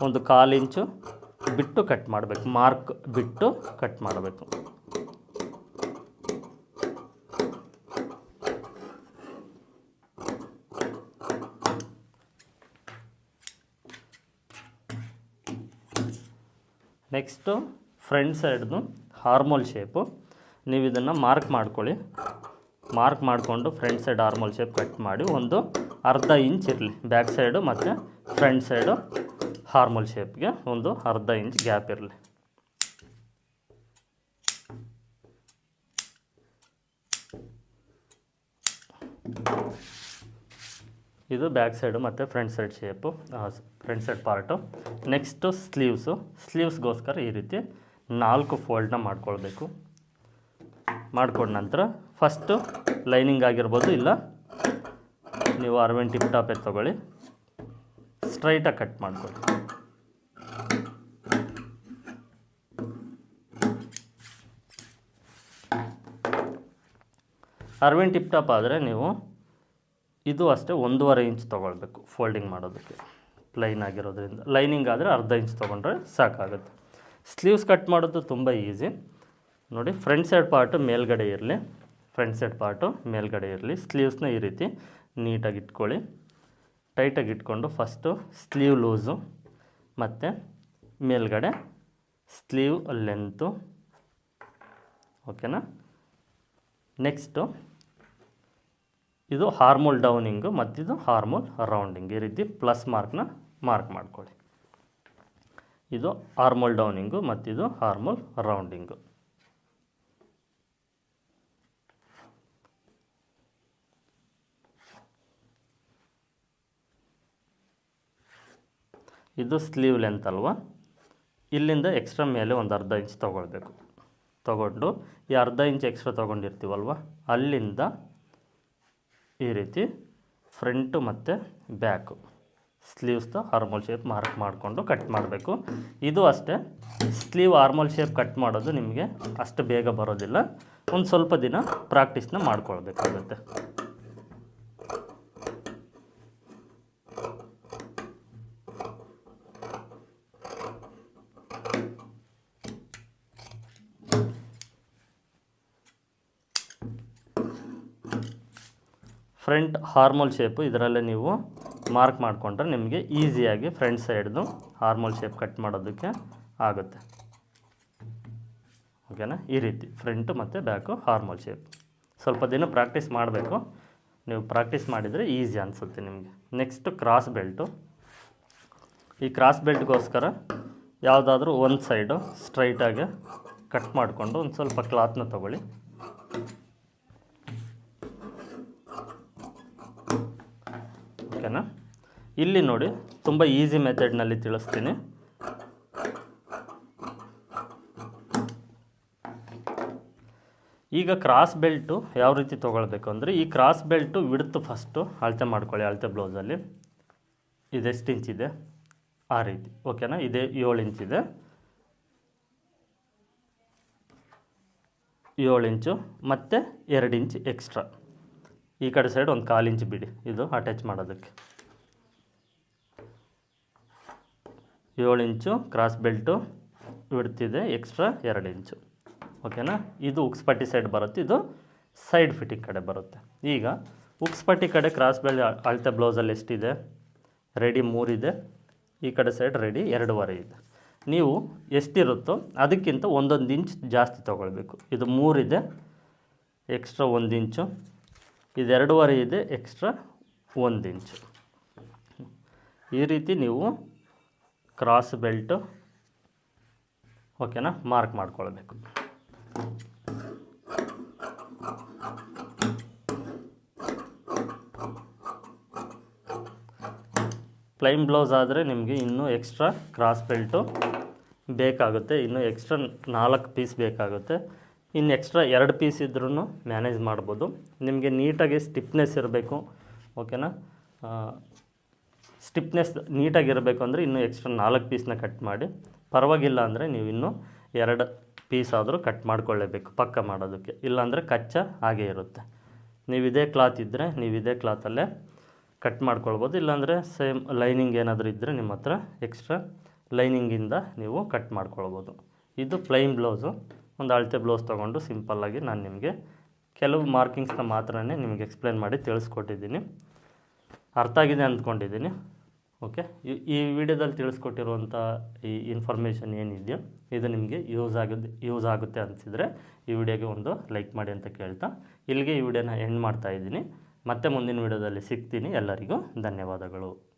ಒಂದು ಕಾಲು ಇಂಚು ಬಿಟ್ಟು ಕಟ್ ಮಾಡಬೇಕು. ಮಾರ್ಕ್ ಬಿಟ್ಟು ಕಟ್ ಮಾಡಬೇಕು. ನೆಕ್ಸ್ಟು ಫ್ರಂಟ್ ಸೈಡ್ದು ಹಾರ್ಮೋಲ್ ಶೇಪು ನೀವು ಇದನ್ನು ಮಾರ್ಕ್ ಮಾಡ್ಕೊಳ್ಳಿ. ಮಾರ್ಕ್ ಮಾಡಿಕೊಂಡು front side armhole shape cut ಮಾಡಿ ಒಂದು ಅರ್ಧ ಇಂಚ್ ಇರಲಿ. ಬ್ಯಾಕ್ ಸೈಡು ಮತ್ತು ಫ್ರಂಟ್ ಸೈಡು ಹಾರ್ಮೋಲ್ ಶೇಪ್ಗೆ ಒಂದು ಅರ್ಧ ಇಂಚ್ ಗ್ಯಾಪ್ ಇರಲಿ. ಇದು ಬ್ಯಾಕ್ ಸೈಡು ಮತ್ತು front side shape front side part next sleeves ಸ್ಲೀವ್ಸ್ಗೋಸ್ಕರ ಈ ರೀತಿ ನಾಲ್ಕು ಫೋಲ್ಡ್ನ ಮಾಡ್ಕೊಳ್ಬೇಕು. ಮಾಡಿಕೊಂಡ ನಂತರ ಫಸ್ಟು ಲೈನಿಂಗ್ ಆಗಿರ್ಬೋದು ಇಲ್ಲ, ನೀವು ಅರವೆನ್ ಟಿಪ್ ಟಾಪೇ ತೊಗೊಳ್ಳಿ. ಸ್ಟ್ರೈಟಾಗಿ ಕಟ್ ಮಾಡ್ಕೊಳ್ಳಿ ಅರವಿಂದ್ ಟಿಪ್ ಟಾಪ್ ಆದರೆ ನೀವು ಇದು ಅಷ್ಟೇ ಒಂದೂವರೆ ಇಂಚ್ ತೊಗೊಳ್ಬೇಕು ಫೋಲ್ಡಿಂಗ್ ಮಾಡೋದಕ್ಕೆ. ಪ್ಲೈನ್ ಆಗಿರೋದ್ರಿಂದ. ಲೈನಿಂಗ್ ಆದರೆ ಅರ್ಧ ಇಂಚ್ ತೊಗೊಂಡ್ರೆ ಸಾಕಾಗುತ್ತೆ. ಸ್ಲೀವ್ಸ್ ಕಟ್ ಮಾಡೋದು ತುಂಬ ಈಸಿ ನೋಡಿ ಫ್ರಂಟ್ ಸೈಡ್ ಪಾರ್ಟು ಮೇಲ್ಗಡೆ ಇರಲಿ. ಫ್ರಂಟ್ ಸೈಡ್ ಪಾರ್ಟು ಮೇಲ್ಗಡೆ ಇರಲಿ. ಸ್ಲೀವ್ಸ್ನ ಈ ರೀತಿ ನೀಟಾಗಿ ಇಟ್ಕೊಳ್ಳಿ. ಟೈಟಾಗಿ ಇಟ್ಕೊಂಡು ಫಸ್ಟು ಸ್ಲೀವ್ ಲೂಸು ಮತ್ತು ಮೇಲ್ಗಡೆ ಸ್ಲೀವ್ ಲೆಂತು ಓಕೆನಾ ನೆಕ್ಸ್ಟು ಇದು ಹಾರ್ಮೋಲ್ ಡೌನಿಂಗು, ಮತ್ತಿದು ಹಾರ್ಮೋಲ್ ರೌಂಡಿಂಗ್. ಈ ರೀತಿ ಪ್ಲಸ್ ಮಾರ್ಕ್ನ ಮಾರ್ಕ್ ಮಾಡ್ಕೊಳ್ಳಿ. ಇದು ಹಾರ್ಮೋಲ್ ಡೌನಿಂಗು, ಮತ್ತಿದು ಹಾರ್ಮೋಲ್ ರೌಂಡಿಂಗು. ಇದು ಸ್ಲೀವ್ ಲೆಂತ್ ಅಲ್ವಾ? ಇಲ್ಲಿಂದ ಎಕ್ಸ್ಟ್ರಾ ಮೇಲೆ ಒಂದು ಅರ್ಧ ಇಂಚ್ ತೊಗೊಳ್ಬೇಕು. ತೊಗೊಂಡು ಈ ಅರ್ಧ ಇಂಚ್ ಎಕ್ಸ್ಟ್ರಾ ತೊಗೊಂಡಿರ್ತೀವಲ್ವ? ಅಲ್ಲಿಂದ ಈ ರೀತಿ ಫ್ರಂಟು ಮತ್ತು ಬ್ಯಾಕು. ಸ್ಲೀವ್ಸ್ದು ಹಾರ್ಮೋಲ್ ಶೇಪ್ ಮಾರ್ಕ್ ಮಾಡಿಕೊಂಡು ಕಟ್ ಮಾಡಬೇಕು. ಇದು ಅಷ್ಟೇ. ಸ್ಲೀವ್ ಹಾರ್ಮೋಲ್ ಶೇಪ್ ಕಟ್ ಮಾಡೋದು ನಿಮಗೆ ಅಷ್ಟು ಬೇಗ ಬರೋದಿಲ್ಲ. ಒಂದು ಸ್ವಲ್ಪ ದಿನ ಪ್ರಾಕ್ಟೀಸ್ನ ಮಾಡ್ಕೊಳ್ಬೇಕಾಗುತ್ತೆ. ಫ್ರಂಟ್ ಹಾರ್ಮೋಲ್ ಶೇಪು ಇದರಲ್ಲೇ ನೀವು ಮಾರ್ಕ್ ಮಾಡಿಕೊಂಡ್ರೆ ನಿಮಗೆ ಈಸಿಯಾಗಿ ಫ್ರಂಟ್ ಸೈಡ್ದು ಹಾರ್ಮೋಲ್ ಶೇಪ್ ಕಟ್ ಮಾಡೋದಕ್ಕೆ ಆಗುತ್ತೆ. ಓಕೆನಾ ಈ ರೀತಿ ಫ್ರಂಟು ಮತ್ತು ಬ್ಯಾಕು ಹಾರ್ಮೋಲ್ ಶೇಪ್ ಸ್ವಲ್ಪ ದಿನ ಪ್ರಾಕ್ಟೀಸ್ ಮಾಡಬೇಕು. ನೀವು ಪ್ರಾಕ್ಟೀಸ್ ಮಾಡಿದರೆ ಈಸಿ ಅನಿಸುತ್ತೆ ನಿಮಗೆ. ನೆಕ್ಸ್ಟ್ ಕ್ರಾಸ್ ಬೆಲ್ಟು ಈ ಕ್ರಾಸ್ ಬೆಲ್ಟ್ಗೋಸ್ಕರ ಯಾವುದಾದ್ರೂ ಒಂದು ಸೈಡು ಸ್ಟ್ರೈಟಾಗಿ ಕಟ್ ಮಾಡಿಕೊಂಡು ಒಂದು ಸ್ವಲ್ಪ ಕ್ಲಾತ್ನ ತೊಗೊಳ್ಳಿ. ಇಲ್ಲಿ ನೋಡಿ, ತುಂಬ ಈಸಿ ಮೆಥಡ್ನಲ್ಲಿ ತಿಳಿಸ್ತೀನಿ. ಈಗ ಕ್ರಾಸ್ ಬೆಲ್ಟು ಯಾವ ರೀತಿ ತೊಗೊಳ್ಬೇಕು ಅಂದರೆ, ಈ ಕ್ರಾಸ್ ಬೆಲ್ಟು ವಿಡ್ತು ಫಸ್ಟು ಅಳತೆ ಮಾಡ್ಕೊಳ್ಳಿ ಅಳತೆ ಬ್ಲೌಸಲ್ಲಿ ಇದೆಷ್ಟು ಇಂಚಿದೆ ಆ ರೀತಿ ಓಕೆನಾ ಇದೇ ಏಳು ಇಂಚಿದೆ ಏಳು ಇಂಚು ಮತ್ತು ಎರಡು ಇಂಚ್ ಎಕ್ಸ್ಟ್ರಾ ಈ ಕಡೆ ಸೈಡ್ ಒಂದು ಕಾಲು ಇಂಚ್ ಬಿಡಿ, ಇದು ಅಟ್ಯಾಚ್ ಮಾಡೋದಕ್ಕೆ. ಏಳು ಇಂಚು ಕ್ರಾಸ್ ಬೆಲ್ಟು ಬಿಡ್ತಿದೆ ಎಕ್ಸ್ಟ್ರಾ ಎರಡು ಇಂಚು. ಓಕೆನಾ ಇದು ಉಕ್ಸ್ಪಟ್ಟಿ ಸೈಡ್ ಬರುತ್ತೆ, ಇದು ಸೈಡ್ ಫಿಟ್ಟಿಂಗ್ ಕಡೆ ಬರುತ್ತೆ. ಈಗ ಉಕ್ಸ್ಪಟ್ಟಿ ಕಡೆ ಕ್ರಾಸ್ ಬೆಲ್ಟ್ ಅಳತೆ ಬ್ಲೌಸಲ್ಲಿ ಎಷ್ಟಿದೆ? ರೆಡಿ ಮೂರಿದೆ ಈ ಕಡೆ ಸೈಡ್ ರೆಡಿ ಎರಡೂವರೆ ಇದೆ. ನೀವು ಎಷ್ಟಿರುತ್ತೋ ಅದಕ್ಕಿಂತ ಒಂದೊಂದು ಇಂಚ್ ಜಾಸ್ತಿ ತೊಗೊಳ್ಬೇಕು. ಇದು ಮೂರಿದೆ ಎಕ್ಸ್ಟ್ರಾ ಒಂದು ಇಂಚು. ಇದು ಎರಡೂವರೆ ಇದೆ ಎಕ್ಸ್ಟ್ರಾ ಒಂದು ಇಂಚು. ಈ ರೀತಿ ನೀವು ಕ್ರಾಸ್ ಬೆಲ್ಟು ಓಕೆನಾ ಮಾರ್ಕ್ ಮಾಡ್ಕೊಳ್ಬೇಕು. ಪ್ಲೈನ್ ಬ್ಲೌಸ್ ಆದರೆ ನಿಮಗೆ ಇನ್ನೂ ಎಕ್ಸ್ಟ್ರಾ ಕ್ರಾಸ್ ಬೆಲ್ಟು ಬೇಕಾಗುತ್ತೆ. ಇನ್ನು ಎಕ್ಸ್ಟ್ರಾ ನಾಲ್ಕು ಪೀಸ್ ಬೇಕಾಗುತ್ತೆ. ಇನ್ನು ಎಕ್ಸ್ಟ್ರಾ ಎರಡು ಪೀಸ್ ಇದ್ರೂ ಮ್ಯಾನೇಜ್ ಮಾಡ್ಬೋದು. ನಿಮಗೆ ನೀಟಾಗಿ ಸ್ಟಿಫ್ನೆಸ್ ಇರಬೇಕು. ಓಕೆನಾ ಸ್ಟಿಫ್ನೆಸ್ ನೀಟಾಗಿರಬೇಕು ಅಂದರೆ ಇನ್ನೂ ಎಕ್ಸ್ಟ್ರಾ ನಾಲ್ಕು ಪೀಸ್ನ ಕಟ್ ಮಾಡಿ. ಪರವಾಗಿಲ್ಲ ಅಂದರೆ ನೀವು ಇನ್ನೂ ಎರಡು ಪೀಸ್ ಆದರೂ ಕಟ್ ಮಾಡ್ಕೊಳ್ಳೇಬೇಕು ಪಕ್ಕ ಮಾಡೋದಕ್ಕೆ. ಇಲ್ಲಾಂದರೆ ಕಚ್ಚಾ ಹಾಗೇ ಇರುತ್ತೆ. ನೀವು ಇದೇ ಕ್ಲಾತ್ ಇದ್ದರೆ ನೀವು ಇದೇ ಕ್ಲಾತಲ್ಲೇ ಕಟ್ ಮಾಡ್ಕೊಳ್ಬೋದು. ಇಲ್ಲಾಂದರೆ ಸೇಮ್ ಲೈನಿಂಗ್ ಏನಾದರೂ ಇದ್ದರೆ ನಿಮ್ಮ ಹತ್ರ ಎಕ್ಸ್ಟ್ರಾ ಲೈನಿಂಗಿಂದ ನೀವು ಕಟ್ ಮಾಡ್ಕೊಳ್ಬೋದು. ಇದು ಪ್ಲೈನ್ ಬ್ಲೌಸು. ಒಂದು ಅಳತೆ ಬ್ಲೌಸ್ ತೊಗೊಂಡು ಸಿಂಪಲ್ಲಾಗಿ ನಾನು ನಿಮಗೆ ಕೆಲವು ಮಾರ್ಕಿಂಗ್ಸ್ನ ಮಾತ್ರನೇ ನಿಮಗೆ ಎಕ್ಸ್ಪ್ಲೇನ್ ಮಾಡಿ ತಿಳಿಸ್ಕೊಟ್ಟಿದ್ದೀನಿ. ಅರ್ಥ ಆಗಿದೆ ಅಂದ್ಕೊಂಡಿದ್ದೀನಿ. ಓಕೆ? ಈ ವಿಡಿಯೋದಲ್ಲಿ ತಿಳಿಸ್ಕೊಟ್ಟಿರುವಂಥ ಈ ಇನ್ಫಾರ್ಮೇಷನ್ ಏನಿದೆಯೋ, ಇದು ನಿಮಗೆ ಯೂಸ್ ಆಗುತ್ತೆ ಯೂಸ್ ಆಗುತ್ತೆ ಅನಿಸಿದರೆ ಈ ವಿಡಿಯೋಗೆ ಒಂದು ಲೈಕ್ ಮಾಡಿ ಅಂತ ಕೇಳ್ತಾ, ಇಲ್ಲಿಗೆ ಈ ವಿಡಿಯೋನ ಎಂಡ್ ಮಾಡ್ತಾ ಇದ್ದೀನಿ. ಮತ್ತೆ ಮುಂದಿನ ವಿಡಿಯೋದಲ್ಲಿ ಸಿಗ್ತೀನಿ. ಎಲ್ಲರಿಗೂ ಧನ್ಯವಾದಗಳು.